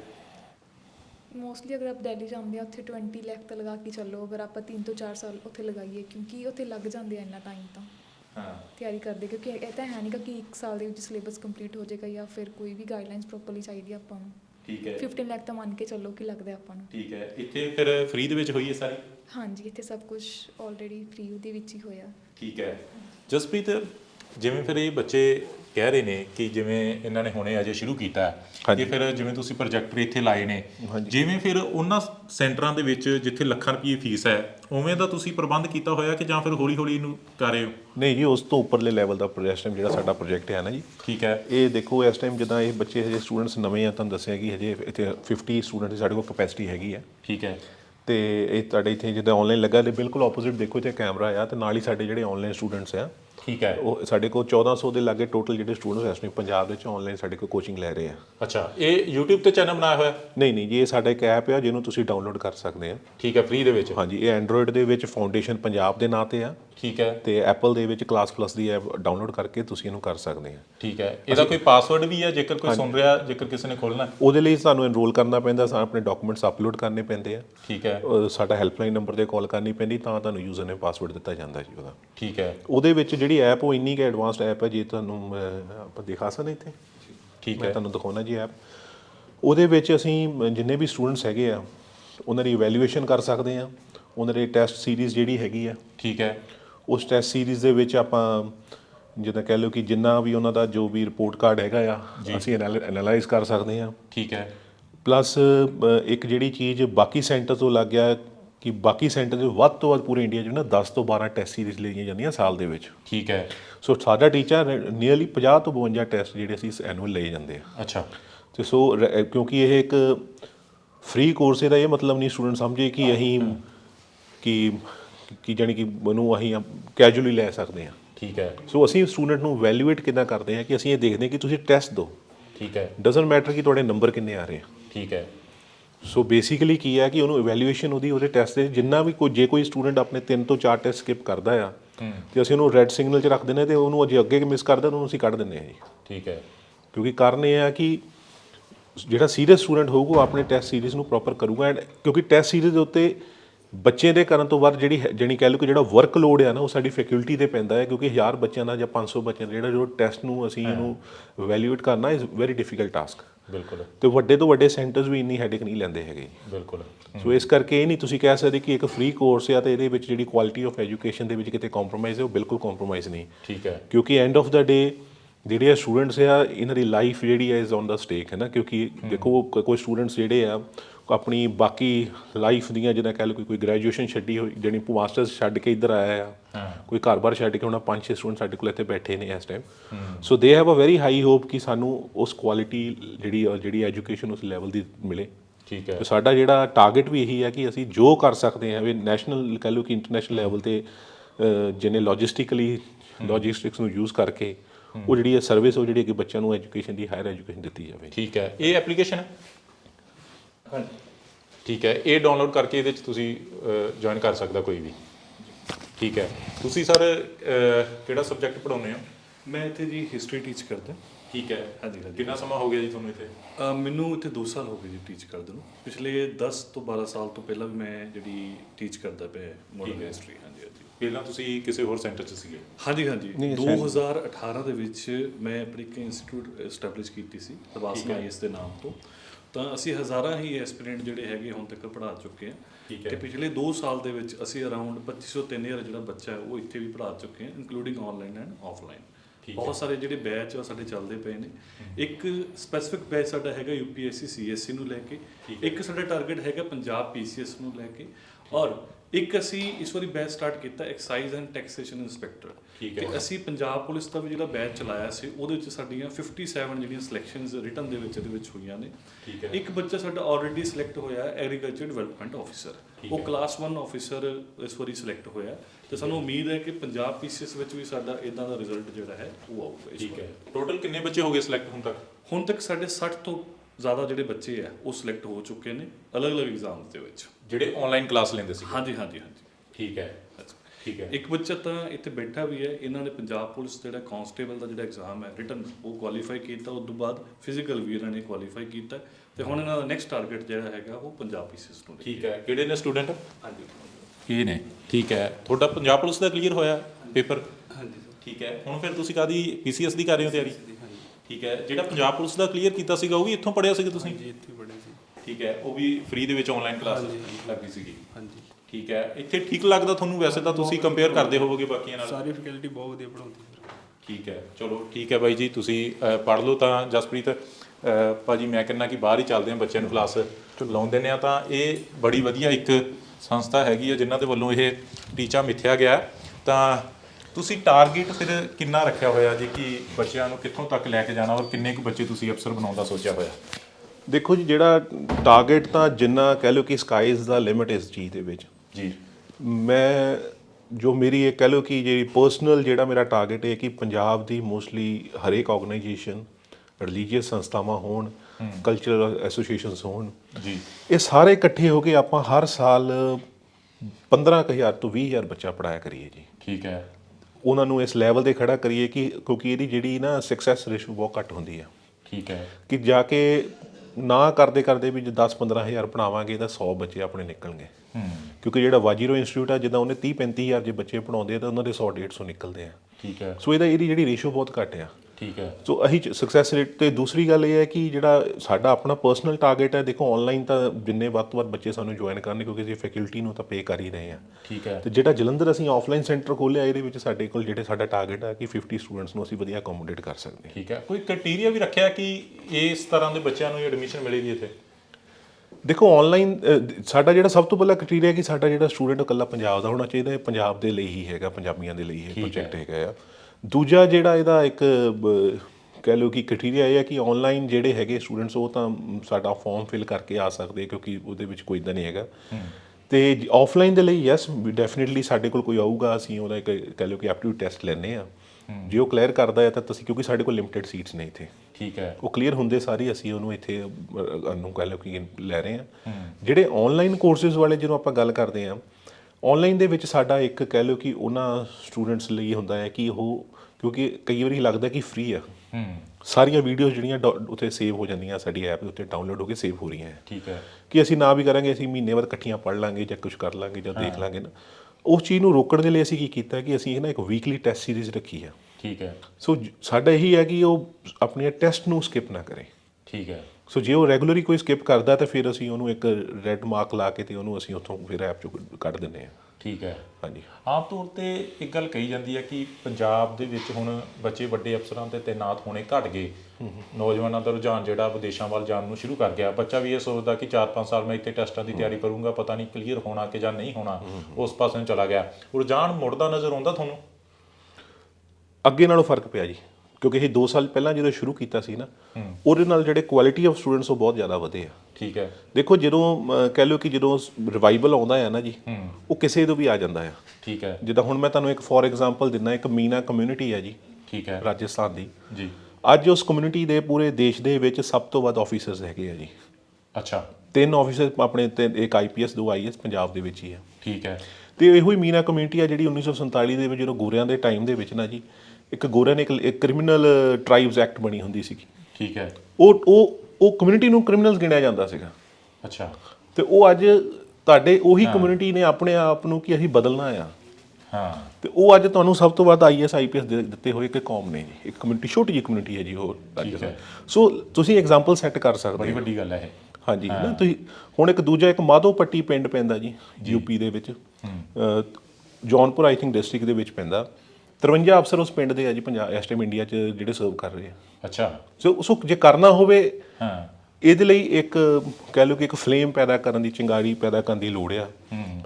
ਮੋਸਟਲੀ ਅਗਰ ਆਪ ਦਿੱਲੀ ਜਾਂਦੇ ਆ ਉੱਥੇ 20 ਲੱਖ ਤਾਂ ਲਗਾ ਕੇ ਚੱਲੋ ਅਗਰ ਆਪਾਂ 3 ਤੋਂ 4 ਸਾਲ ਉੱਥੇ ਲਗਾਈਏ ਕਿਉਂਕਿ ਉੱਥੇ ਲੱਗ ਜਾਂਦੇ ਆ ਇੰਨਾ ਟਾਈਮ ਤਾਂ। ਹਾਂ। ਤਿਆਰੀ ਕਰਦੇ ਕਿਉਂਕਿ ਇਹ ਤਾਂ ਹੈ ਨਹੀਂ ਕਿ 1 ਸਾਲ ਦੇ ਵਿੱਚ ਸਿਲੇਬਸ ਕੰਪਲੀਟ ਹੋ ਜਾਏਗਾ ਜਾਂ ਫਿਰ ਕੋਈ ਵੀ ਗਾਈਡਲਾਈਨਸ ਪ੍ਰੋਪਰਲੀ ਚਾਹੀਦੀ ਆਪਾਂ ਨੂੰ। ਠੀਕ ਹੈ। 15 ਲੱਖ ਤਾਂ ਮੰਨ ਕੇ ਚੱਲੋ ਕਿ ਲੱਗਦਾ ਆਪਾਂ ਨੂੰ। ਠੀਕ ਹੈ। ਇੱਥੇ ਫਿਰ ਫ੍ਰੀ ਦੇ ਵਿੱਚ ਹੋਈ ਹੈ ਸਾਰੀ? ਹਾਂਜੀ ਇੱਥੇ ਸਭ ਕੁਝ ਆਲਰੇਡੀ ਫ੍ਰੀ ਦੇ ਵਿੱਚ ਹੀ ਹੋਇਆ। ਠੀਕ ਹੈ। ਜਸਪ੍ਰੀਤ ਜਿਵੇਂ ਫਿਰ ਇਹ ਬੱਚੇ ਕਹਿ ਰਹੇ ਨੇ ਕਿ ਜਿਵੇਂ ਇਹਨਾਂ ਨੇ ਹੁਣੇ ਅਜੇ ਸ਼ੁਰੂ ਕੀਤਾ ਹੈ। ਕਿ ਫਿਰ ਜਿਵੇਂ ਤੁਸੀਂ ਪ੍ਰੋਜੈਕਟਰ ਇੱਥੇ ਲਾਏ ਨੇ ਜਿਵੇਂ ਫਿਰ ਉਹਨਾਂ ਸੈਂਟਰਾਂ ਦੇ ਵਿੱਚ ਜਿੱਥੇ ਲੱਖਾਂ ਰੁਪਏ ਫੀਸ ਹੈ ਉਵੇਂ ਦਾ ਤੁਸੀਂ ਪ੍ਰਬੰਧ ਕੀਤਾ ਹੋਇਆ ਕਿ ਜਾਂ ਫਿਰ ਹੌਲੀ ਹੌਲੀ ਇਹਨੂੰ ਕਰ ਰਹੇ ਹੋ? ਨਹੀਂ ਜੀ ਉਸ ਤੋਂ ਉੱਪਰਲੇ ਲੈਵਲ ਦਾ ਪ੍ਰੋਜੈਕਟ ਜਿਹੜਾ ਸਾਡਾ ਪ੍ਰੋਜੈਕਟ ਹੈ ਨਾ ਜੀ। ਠੀਕ ਹੈ। ਇਹ ਦੇਖੋ ਇਸ ਟਾਈਮ ਜਦੋਂ ਇਹ ਬੱਚੇ ਹਜੇ ਸਟੂਡੈਂਟਸ ਨਵੇਂ ਆ ਤੁਹਾਨੂੰ ਦੱਸਿਆ ਕਿ ਹਜੇ ਇੱਥੇ 50 ਸਟੂਡੈਂਟ ਸਾਡੇ ਕੋਲ ਕਪੈਸਿਟੀ ਹੈਗੀ ਹੈ। ਠੀਕ ਹੈ। ਤੇ ਇਹ ਤੁਹਾਡੇ ਇੱਥੇ ਜਿੱਦਾਂ ਆਨਲਾਈਨ ਲੱਗਾ ਤੇ ਬਿਲਕੁਲ ਆਪੋਜ਼ਿਟ ਦੇਖੋ ਇੱਥੇ ਕੈਮਰਾ ਆ ਤੇ ਨਾਲ ਹੀ ਸਾਡੇ ਜਿਹੜੇ ਆਨਲਾਈਨ ਸਟੂਡੈਂਟਸ ਆ ਠੀਕ ਹੈ। ਉਹ ਸਾਡੇ ਕੋਲ 1400 ਦੇ ਲਾਗੇ ਟੋਟਲ ਜਿਹੜੇ ਸਟੂਡੈਂਟਸ ਟਾਈਮ ਪੰਜਾਬ ਦੇ ਵਿੱਚ ਆਨਲਾਈਨ ਸਾਡੇ ਕੋਲ ਕੋਚਿੰਗ ਲੈ ਰਹੇ ਆ। ਅੱਛਾ ਇਹ YouTube ਤੇ ਚੈਨਲ ਬਣਾਇਆ ਹੋਇਆ? ਨਹੀਂ ਨਹੀਂ ਜੀ ਇਹ ਸਾਡਾ ਇੱਕ ਐਪ ਆ ਜਿਹਨੂੰ ਤੁਸੀਂ ਡਾਊਨਲੋਡ ਕਰ ਸਕਦੇ ਆ। ਠੀਕ ਹੈ ਫ੍ਰੀ ਦੇ ਵਿੱਚ? ਹਾਂਜੀ ਇਹ ਐਂਡਰੋਇਡ ਦੇ ਵਿੱਚ ਫਾਊਂਡੇਸ਼ਨ ਪੰਜਾਬ ਦੇ ਨਾਂ ਤੇ ਆ। ਠੀਕ ਹੈ। ਤੇ ਐਪਲ ਦੇ ਵਿੱਚ ਕਲਾਸ ਪਲੱਸ ਦੀ ਐਪ ਡਾਊਨਲੋਡ ਕਰਕੇ ਤੁਸੀਂ ਇਹਨੂੰ ਕਰ ਸਕਦੇ ਆ। ਠੀਕ ਹੈ। ਇਹਦਾ ਕੋਈ ਪਾਸਵਰਡ ਵੀ ਹੈ ਜੇਕਰ ਕੋਈ ਸੁਣ ਰਿਹਾ ਜੇਕਰ ਕਿਸੇ ਨੇ ਖੋਲਣਾ ਉਹਦੇ ਲਈ ਸਾਨੂੰ ਐਨਰੋਲ ਕਰਨਾ ਪੈਂਦਾ ਸਾਨੂੰ ਆਪਣੇ ਡਾਕੂਮੈਂਟਸ ਅਪਲੋਡ ਕਰਨੇ ਪੈਂਦੇ ਆ। ਠੀਕ ਹੈ। ਸਾਡਾ ਹੈਲਪਲਾਈਨ ਨੰਬਰ ਤੇ ਕਾਲ ਕਰਨੀ ਪੈਂਦੀ ਤਾਂ ਤੁਹਾਨੂੰ ਯੂਜ਼ਰ ਨੇ ਪਾਸਵਰਡ ਦਿੱਤਾ ਜਾਂਦਾ ਜੀ ਉਹਦਾ। ਠੀਕ ਹੈ। ਉਹਦੇ ਵਿੱਚ ਜਿਹੜੀ ਐਪ ਉਹ ਇੰਨੀ ਕਿ ਐਡਵਾਂਸਡ ਐਪ ਹੈ ਜੇ ਤੁਹਾਨੂੰ ਆਪਾਂ ਦਿਖਾ ਸਕਦੇ ਇੱਥੇ। ਠੀਕ ਮੈਂ ਹੈ। ਤੁਹਾਨੂੰ ਦਿਖਾਉਣਾ ਜੀ ਐਪ। ਉਹਦੇ ਵਿੱਚ ਅਸੀਂ ਜਿੰਨੇ ਵੀ ਸਟੂਡੈਂਟਸ ਹੈਗੇ ਆ ਉਹਨਾਂ ਦੀ ਇਵੈਲੂਏਸ਼ਨ ਕਰ ਸਕਦੇ ਆ ਉਹਨਾਂ ਦੇ ਟੈਸਟ ਸੀਰੀਜ਼ ਜਿਹੜੀ ਹੈਗੀ ਆ। ਠੀਕ ਹੈ। ਉਸ ਟੈਸਟ ਸੀਰੀਜ਼ ਦੇ ਵਿੱਚ ਆਪਾਂ ਜਿੱਦਾਂ ਕਹਿ ਲਓ ਕਿ ਜਿੰਨਾ ਵੀ ਉਹਨਾਂ ਦਾ ਜੋ ਵੀ ਰਿਪੋਰਟ ਕਾਰਡ ਹੈਗਾ ਆ ਅਸੀਂ ਐਨਾਲਾਈਜ਼ ਕਰ ਸਕਦੇ ਆ ਠੀਕ ਹੈ। ਪਲੱਸ ਇੱਕ ਜਿਹੜੀ ਚੀਜ਼ ਬਾਕੀ ਸੈਂਟਰ ਤੋਂ ਲੱਗ ਗਿਆ ਕਿ ਬਾਕੀ ਸੈਂਟਰ ਦੇ ਵੱਧ ਤੋਂ ਵੱਧ ਪੂਰੇ ਇੰਡੀਆ 'ਚ ਨਾ 10 ਤੋਂ 12 ਟੈਸਟ ਸੀਰੀਜ਼ ਲਈਆਂ ਜਾਂਦੀਆਂ ਸਾਲ ਦੇ ਵਿੱਚ। ਠੀਕ ਹੈ। ਸੋ ਸਾਡਾ ਟੀਚਰ ਨੀਅਰਲੀ 50 ਤੋਂ 52 ਟੈਸਟ ਜਿਹੜੇ ਅਸੀਂ ਐਨੂਅਲ ਲਏ ਜਾਂਦੇ ਆ। ਅੱਛਾ। ਤੇ ਸੋ ਕਿਉਂਕਿ ਇਹ ਇੱਕ ਫ੍ਰੀ ਕੋਰਸ ਇਹਦਾ ਇਹ ਮਤਲਬ ਨਹੀਂ ਸਟੂਡੈਂਟ ਸਮਝੇ ਕਿ ਅਸੀਂ ਕਿ ਕਿ ਜਾਨੀ ਕਿ ਉਹਨੂੰ ਅਸੀਂ ਕੈਜੂਅਲੀ ਲੈ ਸਕਦੇ ਆ ਠੀਕ ਹੈ। ਸੋ ਅਸੀਂ ਸਟੂਡੈਂਟ ਨੂੰ ਵੈਲਿਊਏਟ ਕਿੱਦਾਂ ਕਰਦੇ ਆ ਕਿ ਅਸੀਂ ਇਹ ਦੇਖਦੇ ਹਾਂ ਕਿ ਤੁਸੀਂ ਟੈਸਟ ਦਿਓ। ਠੀਕ ਹੈ। ਡਸਨਟ ਮੈਟਰ ਕਿ ਤੁਹਾਡੇ ਨੰਬਰ ਕਿੰਨੇ ਆ ਰਹੇ ਆ। ਠੀਕ ਹੈ। ਸੋ ਬੇਸਿਕਲੀ ਕੀ ਹੈ ਕਿ ਉਹਨੂੰ ਇਵੈਲੂਏਸ਼ਨ ਉਹਦੀ ਉਹਦੇ ਟੈਸਟ ਦੇ ਜਿੰਨਾ ਵੀ ਕੋਈ ਜੇ ਕੋਈ ਸਟੂਡੈਂਟ ਆਪਣੇ 3 ਤੋਂ 4 ਟੈਸਟ ਸਕਿਪ ਕਰਦਾ ਆ ਤੇ ਅਸੀਂ ਉਹਨੂੰ ਰੈੱਡ ਸਿਗਨਲ 'ਚ ਰੱਖ ਦਿੰਦੇ ਹਾਂ ਤੇ ਉਹਨੂੰ ਅਜੇ ਅੱਗੇ ਮਿਸ ਕਰਦਾ ਉਹਨੂੰ ਅਸੀਂ ਕੱਢ ਦਿੰਦੇ ਹਾਂ ਜੀ। ਠੀਕ ਹੈ। ਕਿਉਂਕਿ ਕਾਰਨ ਇਹ ਆ ਕਿ ਜਿਹੜਾ ਸੀਰੀਅਸ ਸਟੂਡੈਂਟ ਹੋਊਗਾ ਉਹ ਆਪਣੇ ਟੈਸਟ ਸੀਰੀਜ਼ ਨੂੰ ਪ੍ਰੋਪਰ ਕਰੂਗਾ ਐਂਡ ਕਿਉਂਕਿ ਟੈਸਟ ਸੀਰੀਜ਼ ਦੇ ਉੱਤੇ ਬੱਚੇ ਦੇ ਕਰਨ ਤੋਂ ਬਾਅਦ ਜਿਹੜੀ ਜਾਣੀ ਕਹਿ ਲਓ ਕਿ ਜਿਹੜਾ ਵਰਕ ਲੋਡ ਆ ਨਾ ਉਹ ਸਾਡੀ ਫੈਕਲਟੀ ਤੇ ਪੈਂਦਾ ਹੈ ਕਿਉਂਕਿ 1000 ਬੱਚਿਆਂ ਦਾ ਜਾਂ 500 ਬੱਚਿਆਂ ਦਾ ਜਿਹੜਾ ਜੋ ਟੈਸਟ ਨੂੰ ਅਸੀਂ ਇਹਨੂੰ ਵੈਲਿਊਏਟ ਕਰਨਾ ਇਜ਼ ਵੈਰੀ ਡਿਫਿਕਲਟ ਟਾਸਕ ਬਿਲਕੁਲ। ਤੇ ਵੱਡੇ ਤੋਂ ਵੱਡੇ ਸੈਂਟਰਸ ਵੀ ਇੰਨੀ ਹੈਡੇਕ ਨਹੀਂ ਲੈਂਦੇ ਹੈਗੇ। ਬਿਲਕੁਲ। ਸੋ ਇਸ ਕਰਕੇ ਇਹ ਨਹੀਂ ਤੁਸੀਂ ਕਹਿ ਸਕਦੇ ਕਿ ਇੱਕ ਫ੍ਰੀ ਕੋਰਸ ਆ ਤੇ ਇਹਦੇ ਵਿੱਚ ਜਿਹੜੀ ਕੁਆਲਿਟੀ ਆਫ ਐਜੂਕੇਸ਼ਨ ਦੇ ਵਿੱਚ ਕਿਤੇ ਕੰਪਰੋਮਾਈਜ਼ ਹੈ ਉਹ ਬਿਲਕੁਲ ਕੰਪਰੋਮਾਈਜ਼ ਨਹੀਂ। ਠੀਕ ਹੈ। ਕਿਉਂਕਿ ਐਂਡ ਆਫ ਦਾ ਡੇ ਜਿਹੜੇ ਆ ਸਟੂਡੈਂਟਸ ਆ ਇਹਨਾਂ ਦੀ ਲਾਈਫ ਜਿਹੜੀ ਹੈ ਇਜ਼ ਔਨ ਦਾ ਸਟੇਕ ਹੈ ਨਾ ਕਿਉਂਕਿ ਦੇਖੋ ਕੋਈ ਸਟੂਡੈਂਟਸ ਜਿਹੜੇ ਆ ਆਪਣੀ ਬਾਕੀ ਲਾਈਫ ਦੀਆਂ ਜਿੱਦਾਂ ਕਹਿ ਲਓ ਕੋਈ ਕੋਈ ਗ੍ਰੈਜੂਏਸ਼ਨ ਛੱਡੀ ਹੋਈ ਜਿਹੜੀ ਮਾਸਟਰਸ ਛੱਡ ਕੇ ਇੱਧਰ ਆਇਆ ਆ ਕੋਈ ਘਰ-ਬਾਰ ਛੱਡ ਕੇ ਹੁਣ ਪੰਜ ਛੇ ਸਟੂਡੈਂਟ ਸਾਡੇ ਕੋਲ ਇੱਥੇ ਬੈਠੇ ਨੇ ਇਸ time so they have a very high hope ਕਿ ਸਾਨੂੰ ਉਸ ਕੁਆਲਿਟੀ ਜਿਹੜੀ ਜਿਹੜੀ ਐਜੂਕੇਸ਼ਨ ਉਸ ਲੈਵਲ ਦੀ ਮਿਲੇ। ਠੀਕ ਹੈ। ਤੇ ਸਾਡਾ ਜਿਹੜਾ ਟਾਰਗੇਟ ਵੀ ਇਹੀ ਹੈ ਕਿ ਅਸੀਂ ਜੋ ਕਰ ਸਕਦੇ ਹਾਂ ਵੀ ਨੈਸ਼ਨਲ ਕਹ ਲਓ ਕਿ ਇੰਟਰਨੈਸ਼ਨਲ ਲੈਵਲ ਤੇ ਜਿਹਨੇ ਲੌਜਿਸਟਿਕਲੀ ਲੌਜਿਸਟਿਕਸ ਨੂੰ ਯੂਜ਼ ਕਰਕੇ ਉਹ ਜਿਹੜੀ ਸਰਵਿਸ ਉਹ ਜਿਹੜੀ ਕਿ ਬੱਚਿਆਂ ਨੂੰ ਐਜੂਕੇਸ਼ਨ ਦੀ ਹਾਇਰ ਐਜੂਕੇਸ਼ਨ ਦਿੱਤੀ ਜਾਵੇ। ਠੀਕ ਹੈ। ਇਹ ਐਪਲੀਕੇਸ਼ਨ ਠੀਕ ਹੈ ਇਹ ਡਾਊਨਲੋਡ ਕਰਕੇ ਇਹਦੇ ਚ ਤੁਸੀਂ ਜੁਆਇਨ ਕਰ ਸਕਦਾ ਕੋਈ ਵੀ। ਠੀਕ ਹੈ ਤੁਸੀਂ ਸਰ ਕਿਹੜਾ ਸਬਜੈਕਟ ਪੜਾਉਂਦੇ ਹੋ? ਮੈਂ ਇੱਥੇ ਜੀ ਹਿਸਟਰੀ ਟੀਚ ਕਰਦਾ। ਠੀਕ ਹੈ ਹਾਂਜੀ, ਹਾਂਜੀ। ਕਿੰਨਾ ਸਮਾਂ ਹੋ ਗਿਆ ਜੀ ਤੁਹਾਨੂੰ ਇੱਥੇ? ਮੈਨੂੰ ਇੱਥੇ 2 ਸਾਲ ਹੋ ਗਏ ਜੀ ਟੀਚ ਕਰਦੇ ਨੂੰ। ਪਿਛਲੇ 10 ਤੋਂ 12 ਸਾਲ ਤੋਂ ਪਹਿਲਾਂ ਵੀ ਮੈਂ ਜਿਹੜੀ ਟੀਚ ਕਰਦਾ ਪਿਆ ਮਾਡਰਨ ਹਿਸਟਰੀ ਹਾਂਜੀ ਹਾਂਜੀ। ਪਹਿਲਾਂ ਤੁਸੀਂ ਕਿਸੇ ਹੋਰ ਸੈਂਟਰ 'ਚ ਸੀਗੇ? ਹਾਂਜੀ ਹਾਂਜੀ। ਨਹੀਂ, 2018 ਦੇ ਵਿੱਚ ਮੈਂ ਆਪਣੀ ਇੱਕ ਇੰਸਟੀਚਿਊਟ ਐਸਟੈਬਲਿਸ਼ ਕੀਤੀ ਸੀ ਤਬਾਸਨਾ ਇਸ ਦੇ ਨਾਮ ਤੋਂ। ਤਾਂ ਅਸੀਂ ਹਜ਼ਾਰਾਂ ਹੀ ਐਸਪੀਰੈਂਟ ਜਿਹੜੇ ਹੈਗੇ ਹੁਣ ਤੱਕ ਪੜ੍ਹਾ ਚੁੱਕੇ ਹੈ। ਤੇ ਪਿਛਲੇ 2 ਸਾਲ ਦੇ ਵਿੱਚ ਅਸੀਂ ਅਰਾਊਂਡ 2500 3000 ਜਿਹੜਾ ਬੱਚਾ ਹੈ ਉਹ ਇੱਥੇ ਵੀ ਪੜ੍ਹਾ ਚੁੱਕੇ ਹਾਂ ਇਨਕਲੂਡਿੰਗ ਆਨਲਾਈਨ ਐਂਡ ਆਫਲਾਈਨ ਬਹੁਤ ਸਾਰੇ ਜਿਹੜੇ ਬੈਚ ਆ ਸਾਡੇ ਚੱਲਦੇ ਪਏ ਨੇ। ਇੱਕ ਸਪੈਸੀਫਿਕ ਬੈਚ ਸਾਡਾ ਹੈਗਾ ਯੂਪੀਐਸਸੀ ਸੀਐਸਸੀ ਨੂੰ ਲੈ ਕੇ। ਇੱਕ ਸਾਡਾ ਟਾਰਗੇਟ ਹੈਗਾ ਪੰਜਾਬ ਪੀਸੀਐਸ ਨੂੰ ਲੈ ਕੇ। ਔਰ ਇੱਕ ਅਸੀਂ ਇਸ ਵਾਰੀ ਬੈਚ ਸਟਾਰਟ ਕੀਤਾ ਐਕਸਾਈਜ਼ ਐਂਡ ਟੈਕਸੇਸ਼ਨ ਇਨਸਪੈਕਟਰ ਠੀਕ ਹੈ। ਤੇ ਅਸੀਂ ਪੰਜਾਬ ਪੁਲਿਸ ਦਾ ਵੀ ਜਿਹੜਾ ਬੈਚ ਚਲਾਇਆ ਸੀ ਉਹਦੇ ਵਿੱਚ ਸਾਡੀਆਂ 57 ਜਿਹੜੀਆਂ ਸਿਲੈਕਸ਼ਨਸ ਰਿਟਨ ਦੇ ਵਿੱਚ ਇਹਦੇ ਵਿੱਚ ਹੋਈਆਂ ਨੇ। ਠੀਕ ਹੈ। ਇੱਕ ਬੱਚਾ ਸਾਡਾ ਆਲਰੇਡੀ ਸਿਲੈਕਟ ਹੋਇਆ ਹੈ ਐਗਰੀਕਲਚਰ ਡਿਵੈਲਪਮੈਂਟ ਆਫੀਸਰ ਉਹ ਕਲਾਸ 1 ਆਫੀਸਰ ਇਸ ਵਾਰੀ ਸਿਲੈਕਟ ਹੋਇਆ ਤੇ ਸਾਨੂੰ ਉਮੀਦ ਹੈ ਕਿ ਪੰਜਾਬ ਪੀਸੀਐਸ ਵਿੱਚ ਵੀ ਸਾਡਾ ਇਦਾਂ ਦਾ ਰਿਜ਼ਲਟ ਜਿਹੜਾ ਹੈ ਉਹ ਆਊਗਾ ਠੀਕ ਹੈ। ਟੋਟਲ ਕਿੰਨੇ ਬੱਚੇ ਹੋ ਗਏ ਸਿਲੈਕਟ ਹੁਣ ਤੱਕ? ਹੁਣ ਤੱਕ ਸਾਡੇ 60 ਤੋਂ ਜ਼ਿਆਦਾ ਜਿਹੜੇ ਬੱਚੇ ਆ ਉਹ ਸਿਲੈਕਟ ਹੋ ਚੁੱਕੇ ਨੇ ਅਲੱਗ-ਅਲੱਗ ਐਗਜ਼ਾਮਸ ਦੇ ਵਿੱਚ। ਜਿਹੜੇ ਆਨਲਾਈਨ ਕਲਾਸ ਲੈਂਦੇ ਸੀ। ਹਾਂਜੀ ਹਾਂਜੀ ਹਾਂਜੀ। ਠੀਕ ਹੈ। ਠੀਕ ਹੈ। ਇੱਕ ਬੱਚਾ ਤਾਂ ਇੱਥੇ ਬੈਠਾ ਵੀ ਹੈ ਇਹਨਾਂ ਨੇ ਪੰਜਾਬ ਪੁਲਿਸ ਜਿਹੜਾ ਕਾਂਸਟੇਬਲ ਦਾ ਜਿਹੜਾ ਐਗਜ਼ਾਮ ਹੈ ਰਿਟਨ ਉਹ ਕੁਆਲੀਫਾਈ ਕੀਤਾ ਉਸ ਤੋਂ ਬਾਅਦ ਫਿਜ਼ੀਕਲ ਵੀ ਇਹਨਾਂ ਨੇ ਕੁਆਲੀਫਾਈ ਕੀਤਾ ਤੇ ਹੁਣ ਇਹਨਾਂ ਦਾ ਨੈਕਸਟ ਟਾਰਗੇਟ ਜਿਹੜਾ ਹੈਗਾ ਉਹ ਪੰਜਾਬ ਨੂੰ ਲੈ ਠੀਕ ਹੈ। ਕਿਹੜੇ ਨੇ ਸਟੂਡੈਂਟ ਹਾਂਜੀ। ਇਹ ਨੇ? ਠੀਕ ਹੈ। ਤੁਹਾਡਾ ਪੰਜਾਬ ਪੁਲਿਸ ਦਾ ਕਲੀਅਰ ਹੋਇਆ ਪੇਪਰ ਹਾਂਜੀ ਠੀਕ ਹੈ। ਹੁਣ ਫਿਰ ਤੁਸੀਂ ਕਾਦੀ ਪੀਸੀਐਸ ਦੀ ਕਰ ਰਹੇ ਹੋ ਤਿਆਰੀ? ਠੀਕ ਹੈ। ਜਿਹੜਾ ਪੰਜਾਬ ਪੁਲਿਸ ਦਾ ਕਲੀਅਰ ਕੀਤਾ ਸੀਗਾ ਉਹ ਵੀ ਇੱਥੋਂ ਪੜਿਆ ਸੀਗਾ ਤੁਸੀਂ? ਜੀ ਇੱਥੇ ਪੜ੍ਹੇ ਸੀ। ਠੀਕ ਹੈ। ਉਹ ਵੀ ਫ੍ਰੀ ਦੇ ਵਿੱਚ ਆਨਲਾਈਨ ਕਲਾਸ ਹਾਂਜੀ। ਲੱਗੀ ਸੀਗੀ। ਹਾਂਜੀ। ਠੀਕ ਹੈ। ਇੱਥੇ ਠੀਕ ਲੱਗਦਾ ਤੁਹਾਨੂੰ? ਵੈਸੇ ਤਾਂ ਤੁਸੀਂ ਕੰਪੇਅਰ ਕਰਦੇ ਹੋਵੋਗੇ ਬਾਕੀਆਂ ਨਾਲ। ਸਾਰੀ ਫੈਕਲਟੀ ਬਹੁਤ ਵਧੀਆ ਪੜਾਉਂਦੀ ਸਰ ਠੀਕ ਹੈ। ਚਲੋ ਠੀਕ ਹੈ ਬਾਈ ਜੀ ਤੁਸੀਂ ਪੜ੍ਹ ਲਓ ਤਾਂ ਜਸਪ੍ਰੀਤ ਭਾਜੀ ਮੈਂ ਕਹਿੰਦਾ ਕਿ ਬਾਹਰ ਹੀ ਚੱਲਦੇ ਆ ਬੱਚਿਆਂ ਨੂੰ ਕਲਾਸ ਲਾਉਂਦੇ ਨੇ ਆ ਤਾਂ ਇਹ ਬੜੀ ਵਧੀਆ ਇੱਕ ਸੰਸਥਾ ਹੈਗੀ ਹੈ ਜਿਨ੍ਹਾਂ ਦੇ ਵੱਲੋਂ ਇਹ ਟੀਚਾ ਮਿੱਥਿਆ ਗਿਆ। ਹੈ। ਤਾਂ ਤੁਸੀਂ ਟਾਰਗੇਟ ਫਿਰ ਕਿੰਨਾ ਰੱਖਿਆ ਹੋਇਆ ਜੀ ਕਿ ਬੱਚਿਆਂ ਨੂੰ ਕਿੱਥੋਂ ਤੱਕ ਲੈ ਕੇ ਜਾਣਾ ਔਰ ਕਿੰਨੇ ਕੁ ਬੱਚੇ ਤੁਸੀਂ ਅਫਸਰ ਬਣਾਉਣ ਦਾ ਸੋਚਿਆ ਹੋਇਆ? ਦੇਖੋ ਜੀ ਜਿਹੜਾ ਟਾਰਗੇਟ ਤਾਂ ਜਿੰਨਾ ਕਹਿ ਲਓ ਕਿ ਸਕਾਈ ਇਜ਼ ਦਾ ਲਿਮਿਟ ਇਸ ਚੀਜ਼ ਦੇ ਵਿੱਚ। ਜੀ। ਮੈਂ ਜੋ ਮੇਰੀ ਇਹ ਕਹਿ ਲਓ ਕਿ ਜਿਹੜੀ ਪਰਸਨਲ ਜਿਹੜਾ ਮੇਰਾ ਟਾਰਗੇਟ ਹੈ ਕਿ ਪੰਜਾਬ ਦੀ ਮੋਸਟਲੀ ਹਰੇਕ ਆਰਗੇਨਾਈਜੇਸ਼ਨ ਰਿਲੀਜੀਅਸ ਸੰਸਥਾਵਾਂ ਹੋਣ ਕਲਚਰਲ ਐਸੋਸੀਏਸ਼ਨਸ ਹੋਣ ਜੀ। ਇਹ ਸਾਰੇ ਇਕੱਠੇ ਹੋ ਕੇ ਆਪਾਂ ਹਰ ਸਾਲ 15000 ਤੋਂ 20000 ਬੱਚਾ ਪੜਾਇਆ ਕਰੀਏ ਜੀ। ਠੀਕ ਹੈ। ਉਹਨਾਂ ਨੂੰ ਇਸ ਲੈਵਲ ਤੇ ਖੜਾ ਕਰੀਏ ਕਿ ਕਿਉਂਕਿ ਇਹਦੀ ਜਿਹੜੀ ਨਾ ਸਕਸੈਸ ਰੇਸ਼ੋ ਬਹੁਤ ਘੱਟ ਹੁੰਦੀ ਆ ਠੀਕ ਹੈ। ਕਿ ਜਾ ਕੇ ਨਾ ਕਰਦੇ ਕਰਦੇ ਵੀ ਜੇ 10 15000 ਪੜਾਵਾਂਗੇ ਤਾਂ 100 ਬੱਚੇ ਆਪਣੇ ਨਿਕਲਣਗੇ। ਹੂੰ ਕਿਉਂਕਿ ਜਿਹੜਾ ਵਾਜੀਰੋ ਇੰਸਟੀਚਿਊਟ ਆ ਜਿੱਦਾਂ ਉਹਨੇ 30 35000 ਜੇ ਬੱਚੇ ਪੜਾਉਂਦੇ ਆ ਤਾਂ ਉਹਨਾਂ ਦੇ 100 150 ਨਿਕਲਦੇ ਆ। ਠੀਕ ਹੈ। ਸੋ ਇਹਦਾ ਇਹਦੀ ਜਿਹੜੀ ਰੇਸ਼ੋ ਬਹੁਤ ਘੱਟ ਆ। ਠੀਕ ਹੈ। ਸੋ ਅਹੀ ਸਕਸੈਸ ਰੇਟ ਤੇ ਦੂਸਰੀ ਗੱਲ ਇਹ ਹੈ ਕਿ ਜਿਹੜਾ ਸਾਡਾ ਆਪਣਾ ਪਰਸਨਲ ਟਾਰਗੇਟ ਹੈ ਦੇਖੋ ਆਨਲਾਈਨ ਤਾਂ ਜਿੰਨੇ ਵੱਧ ਤੋਂ ਵੱਧ ਬੱਚੇ ਸਾਨੂੰ ਜੁਆਇਨ ਕਰਨ ਕਿਉਂਕਿ ਅਸੀਂ ਫੈਕਲਟੀ ਨੂੰ ਤਾਂ ਪੇ ਕਰ ਹੀ ਰਹੇ ਹਾਂ। ਠੀਕ ਹੈ। ਤੇ ਜਿਹੜਾ ਜਲੰਧਰ ਅਸੀਂ ਆਫਲਾਈਨ ਸੈਂਟਰ ਖੋਲ੍ਹਿਆ ਇਹਦੇ ਵਿੱਚ ਸਾਡੇ ਕੋਲ ਜਿਹੜੇ ਸਾਡਾ ਟਾਰਗੇਟ ਹੈ ਕਿ 50 ਸਟੂਡੈਂਟਸ ਨੂੰ ਅਸੀਂ ਵਧੀਆ ਅਕੋਮੋਡੇਟ ਕਰ ਸਕਦੇ ਹਾਂ। ਠੀਕ ਹੈ। ਕੋਈ ਕ੍ਰਾਈਟੇਰੀਆ ਵੀ ਰੱਖਿਆ ਕਿ ਇਸ ਤਰ੍ਹਾਂ ਦੇ ਬੱਚਿਆਂ ਨੂੰ ਐਡਮਿਸ਼ਨ ਮਿਲੇਗੀ ਇੱਥੇ? ਦੇਖੋ ਆਨਲਾਈਨ ਸਾਡਾ ਜਿਹੜਾ ਸਭ ਤੋਂ ਪਹਿਲਾ ਕ੍ਰਾਈਟੇਰੀਆ ਕਿ ਸਾਡਾ ਜਿਹੜਾ ਸਟੂਡੈਂਟ ਇਕੱਲਾ ਪੰਜਾਬ ਦਾ ਹੋਣਾ ਚਾਹੀਦਾ ਹੈ ਪੰਜਾਬ ਦੇ ਲਈ ਹੀ ਹੈਗਾ ਪੰਜਾਬੀਆਂ ਦੇ ਲਈ ਇਹ ਪ੍ਰੋਜੈਕਟ ਹੈਗਾ ਆ। ਦੂਜਾ ਜਿਹੜਾ ਇਹਦਾ ਇੱਕ ਕਹਿ ਲਓ ਕਿ ਕ੍ਰਾਈਟੇਰੀਆ ਇਹ ਹੈ ਕਿ ਆਨਲਾਈਨ ਜਿਹੜੇ ਹੈਗੇ ਸਟੂਡੈਂਟਸ ਉਹ ਤਾਂ ਸਾਡਾ ਫਾਰਮ ਫਿਲ ਕਰਕੇ ਆ ਸਕਦੇ ਕਿਉਂਕਿ ਉਹਦੇ ਵਿੱਚ ਕੋਈ ਇਦਾਂ ਨਹੀਂ ਹੈਗਾ। ਤੇ ਆਫਲਾਈਨ ਦੇ ਲਈ ਯੈਸ ਡੈਫੀਨਿਟਲੀ ਸਾਡੇ ਕੋਲ ਕੋਈ ਆਊਗਾ ਅਸੀਂ ਉਹਦਾ ਇੱਕ ਕਹਿ ਲਓ ਕਿ ਐਪਟੀਟਿਊਡ ਟੈਸਟ ਲੈਣੇ ਆ ਜੇ ਉਹ ਕਲੀਅਰ ਕਰਦਾ ਹੈ ਤਾਂ ਤੁਸੀਂ ਕਿਉਂਕਿ ਸਾਡੇ ਕੋਲ ਲਿਮਿਟਿਡ ਸੀਟਸ ਨੇ ਇੱਥੇ। ਠੀਕ ਹੈ। ਉਹ ਕਲੀਅਰ ਹੁੰਦੇ ਸਾਰੀ ਅਸੀਂ ਉਹਨੂੰ ਇੱਥੇ ਨੂੰ ਕਹਿ ਲਓ ਕਿ ਲੈ ਰਹੇ ਹਾਂ। ਜਿਹੜੇ ਆਨਲਾਈਨ ਕੋਰਸਸ ਵਾਲੇ ਜਦੋਂ ਆਪਾਂ ਗੱਲ ਕਰਦੇ ਹਾਂ ਆਨਲਾਈਨ ਦੇ ਵਿੱਚ ਸਾਡਾ ਇੱਕ ਕਹਿ ਲਓ ਕਿ ਉਹਨਾਂ ਸਟੂਡੈਂਟਸ ਲਈ ਹੁੰਦਾ ਹੈ ਕਿ ਉਹ ਕਿਉਂਕਿ ਕਈ ਵਾਰੀ ਲੱਗਦਾ ਕਿ ਫ੍ਰੀ ਆ। ਹੂੰ। ਸਾਰੀਆਂ ਵੀਡੀਓਜ਼ ਜਿਹੜੀਆਂ ਉੱਥੇ ਸੇਵ ਹੋ ਜਾਂਦੀਆਂ ਸਾਡੀ ਐਪ ਦੇ ਉੱਤੇ ਡਾਊਨਲੋਡ ਹੋ ਕੇ ਸੇਵ ਹੋ ਰਹੀਆਂ ਹੈ। ਠੀਕ ਹੈ। ਕਿ ਅਸੀਂ ਨਾ ਵੀ ਕਰਾਂਗੇ ਅਸੀਂ ਮਹੀਨੇ ਬਾਅਦ ਇਕੱਠੀਆਂ ਪੜ੍ਹ ਲਾਂਗੇ ਜਾਂ ਕੁਝ ਕਰ ਲਾਂਗੇ ਜਾਂ ਦੇਖ ਲਾਂਗੇ ਨਾ। ਉਸ ਚੀਜ਼ ਨੂੰ ਰੋਕਣ ਦੇ ਲਈ ਅਸੀਂ ਕੀ ਕੀਤਾ ਕਿ ਅਸੀਂ ਨਾ ਇੱਕ ਵੀਕਲੀ ਟੈਸਟ ਸੀਰੀਜ਼ ਰੱਖੀ ਆ ਠੀਕ ਹੈ। ਸੋ ਜ- ਸਾਡਾ ਇਹੀ ਹੈ ਕਿ ਉਹ ਆਪਣੀਆਂ ਟੈਸਟ ਨੂੰ ਸਕਿਪ ਨਾ ਕਰੇ। ਠੀਕ ਹੈ। ਸੋ ਜੇ ਉਹ ਰੈਗੂਲਰੀ ਕੋਈ ਸਕਿਪ ਕਰਦਾ ਤਾਂ ਫਿਰ ਅਸੀਂ ਉਹਨੂੰ ਇੱਕ ਰੈੱਡ ਮਾਰਕ ਲਾ ਕੇ ਤੇ ਉਹਨੂੰ ਅਸੀਂ ਉੱਥੋਂ ਫਿਰ ਐਪ ਚੋਂ ਕੱਢ ਦਿੰਦੇ ਹਾਂ। ਠੀਕ ਹੈ। ਹਾਂਜੀ। ਆਮ ਤੌਰ ਤੇ ਇੱਕ ਗੱਲ ਕਹੀ ਜਾਂਦੀ ਹੈ ਕਿ ਪੰਜਾਬ ਦੇ ਵਿੱਚ ਹੁਣ ਬੱਚੇ ਵੱਡੇ ਅਫਸਰਾਂ ਤੇ ਤੈਨਾਤ ਹੋਣੇ ਘਟ ਗਏ। ਨੌਜਵਾਨਾਂ ਦਾ ਰੁਝਾਨ ਜਿਹੜਾ ਵਿਦੇਸ਼ਾਂ ਵੱਲ ਜਾਣ ਨੂੰ ਸ਼ੁਰੂ ਕਰ ਗਿਆ। ਬੱਚਾ ਵੀ ਇਹ ਸੋਚਦਾ ਕਿ 4-5 ਸਾਲ ਮੈਂ ਇੱਥੇ ਟੈਸਟਾਂ ਦੀ ਤਿਆਰੀ ਕਰੂੰਗਾ ਪਤਾ ਨਹੀਂ ਕਲੀਅਰ ਹੋਣਾ ਕਿ ਜਾਂ ਨਹੀਂ ਹੋਣਾ। ਉਸ ਪਾਸੇ ਨੂੰ ਚਲਾ ਗਿਆ। ਰੁਝਾਨ ਮੁੜਦਾ ਨਜ਼ਰ ਆਉਂਦਾ ਤੁਹਾਨੂੰ? ਅੱਗੇ ਨਾਲੋਂ ਫ਼ਰਕ ਪਿਆ ਜੀ। ਕਿਉਂਕਿ ਇਹ 2 ਸਾਲ ਪਹਿਲਾਂ ਜਦੋਂ ਸ਼ੁਰੂ ਕੀਤਾ ਸੀ ਨਾ ਉਹਦੇ ਨਾਲ ਜਿਹੜੇ ਕੁਆਲਿਟੀ ਆਫ ਸਟੂਡੈਂਟਸ ਉਹ ਬਹੁਤ ਜ਼ਿਆਦਾ ਵਧੇ ਆ। ਠੀਕ ਹੈ। ਦੇਖੋ ਜਦੋਂ ਕਹਿ ਲਓ ਕਿ ਜਦੋਂ ਰਿਵਾਈਵਲ ਆਉਂਦਾ ਹੈ ਨਾ ਜੀ ਉਹ ਕਿਸੇ ਤੋਂ ਵੀ ਆ ਜਾਂਦਾ ਆ। ਠੀਕ ਹੈ। ਜਿੱਦਾਂ ਹੁਣ ਮੈਂ ਤੁਹਾਨੂੰ ਇੱਕ ਫੋਰ ਐਗਜ਼ਾਮਪਲ ਦਿੰਦਾ ਇੱਕ ਮੀਨਾ ਕਮਿਊਨਿਟੀ ਹੈ ਜੀ ਠੀਕ ਹੈ। ਰਾਜਸਥਾਨ ਦੀ। ਜੀ। ਅੱਜ ਉਸ ਕਮਿਊਨਿਟੀ ਦੇ ਪੂਰੇ ਦੇਸ਼ ਦੇ ਵਿੱਚ ਸਭ ਤੋਂ ਵੱਧ ਆਫੀਸਰਸ ਹੈਗੇ ਆ ਜੀ। ਅੱਛਾ। ਤਿੰਨ ਆਫੀਸਰ ਆਪਣੇ ਤੇ ਇੱਕ ਆਈਪੀਐਸ ਦੋ ਆਈਐਸ ਪੰਜਾਬ ਦੇ ਵਿੱਚ ਹੀ ਆ। ਠੀਕ ਹੈ। ਤੇ ਇਹੋ ਹੀ ਮੀਨਾ ਕਮਿਊਨਿਟੀ ਆ ਜਿਹੜੀ 1947 ਦੇ ਵਿੱਚ ਜਦੋਂ ਗੋਰਿਆਂ ਦੇ ਟਾਈਮ ਦੇ ਵਿੱਚ ਨਾ ਜੀ ਇੱਕ ਗੋਰਿਆਂ ਨੇ ਇੱਕ- ਕ੍ਰਿਮੀਨਲ ਟ੍ਰਾਈਬਸ ਐਕਟ ਬਣੀ ਹੁੰਦੀ ਸੀਗੀ। ਠੀਕ ਹੈ। ਉਹ ਉਹ ਉਹ ਕਮਿਊਨਿਟੀ ਨੂੰ ਕ੍ਰਿਮੀਨਲਸ ਗਿਣਿਆ ਜਾਂਦਾ ਸੀਗਾ। ਅੱਛਾ। ਤੇ ਉਹ ਅੱਜ ਤੁਹਾਡੇ ਉਹੀ ਕਮਿਊਨਿਟੀ ਨੇ ਆਪਣੇ ਆਪ ਨੂੰ ਕਿ ਅਸੀਂ ਬਦਲਣਾ ਆ। ਹਾਂ। ਤੇ ਉਹ ਅੱਜ ਤੁਹਾਨੂੰ ਸਭ ਤੋਂ ਵੱਧ ਆਈਐਸ ਆਈਪੀਐਸ ਦਿੱਤੇ ਹੋਏ ਇੱਕ ਕੌਮ ਨੇ ਜੀ। ਇੱਕ ਕਮਿਊਨਿਟੀ ਛੋਟੀ ਜਿਹੀ ਕਮਿਊਨਿਟੀ ਹੈ ਜੀ ਉਹ ਹੈ। ਸੋ ਤੁਸੀਂ ਐਗਜ਼ਾਮਪਲ ਸੈੱਟ ਕਰ ਸਕਦੇ ਬੜੀ ਹੋ। ਵੱਡੀ ਗੱਲ ਹੈ ਇਹ। ਹਾਂਜੀ। ਨਾ ਤੁਸੀਂ ਹੁਣ ਇੱਕ ਦੂਜਾ ਇੱਕ ਮਾਧੋਪੱਟੀ ਪਿੰਡ ਪੈਂਦਾ ਜੀ ਯੂਪੀ ਦੇ ਵਿੱਚ। ਜੌਨਪੁਰ ਆਈ ਥਿੰਕ ਡਿਸਟ੍ਰਿਕਟ ਦੇ ਵਿੱਚ ਪੈਂਦਾ। 53 ਅਫਸਰ ਉਸ ਪਿੰਡ ਦੇ ਆ ਜੀ ਪੰਜਾਬ ਇਸ ਟਾਈਮ ਇੰਡੀਆ 'ਚ ਜਿਹੜੇ ਸਰਵ ਕਰ ਰਹੇ ਆ। ਅੱਛਾ। ਸੋ ਸੋ ਜੇ ਕਰਨਾ ਹੋਵੇ ਹਾਂ। ਇਹਦੇ ਲਈ ਇੱਕ ਕਹਿ ਲਓ ਕਿ ਇੱਕ ਫਲੇਮ ਪੈਦਾ ਕਰਨ ਦੀ ਚਿੰਗਾਰੀ ਪੈਦਾ ਕਰਨ ਦੀ ਲੋੜ ਆ।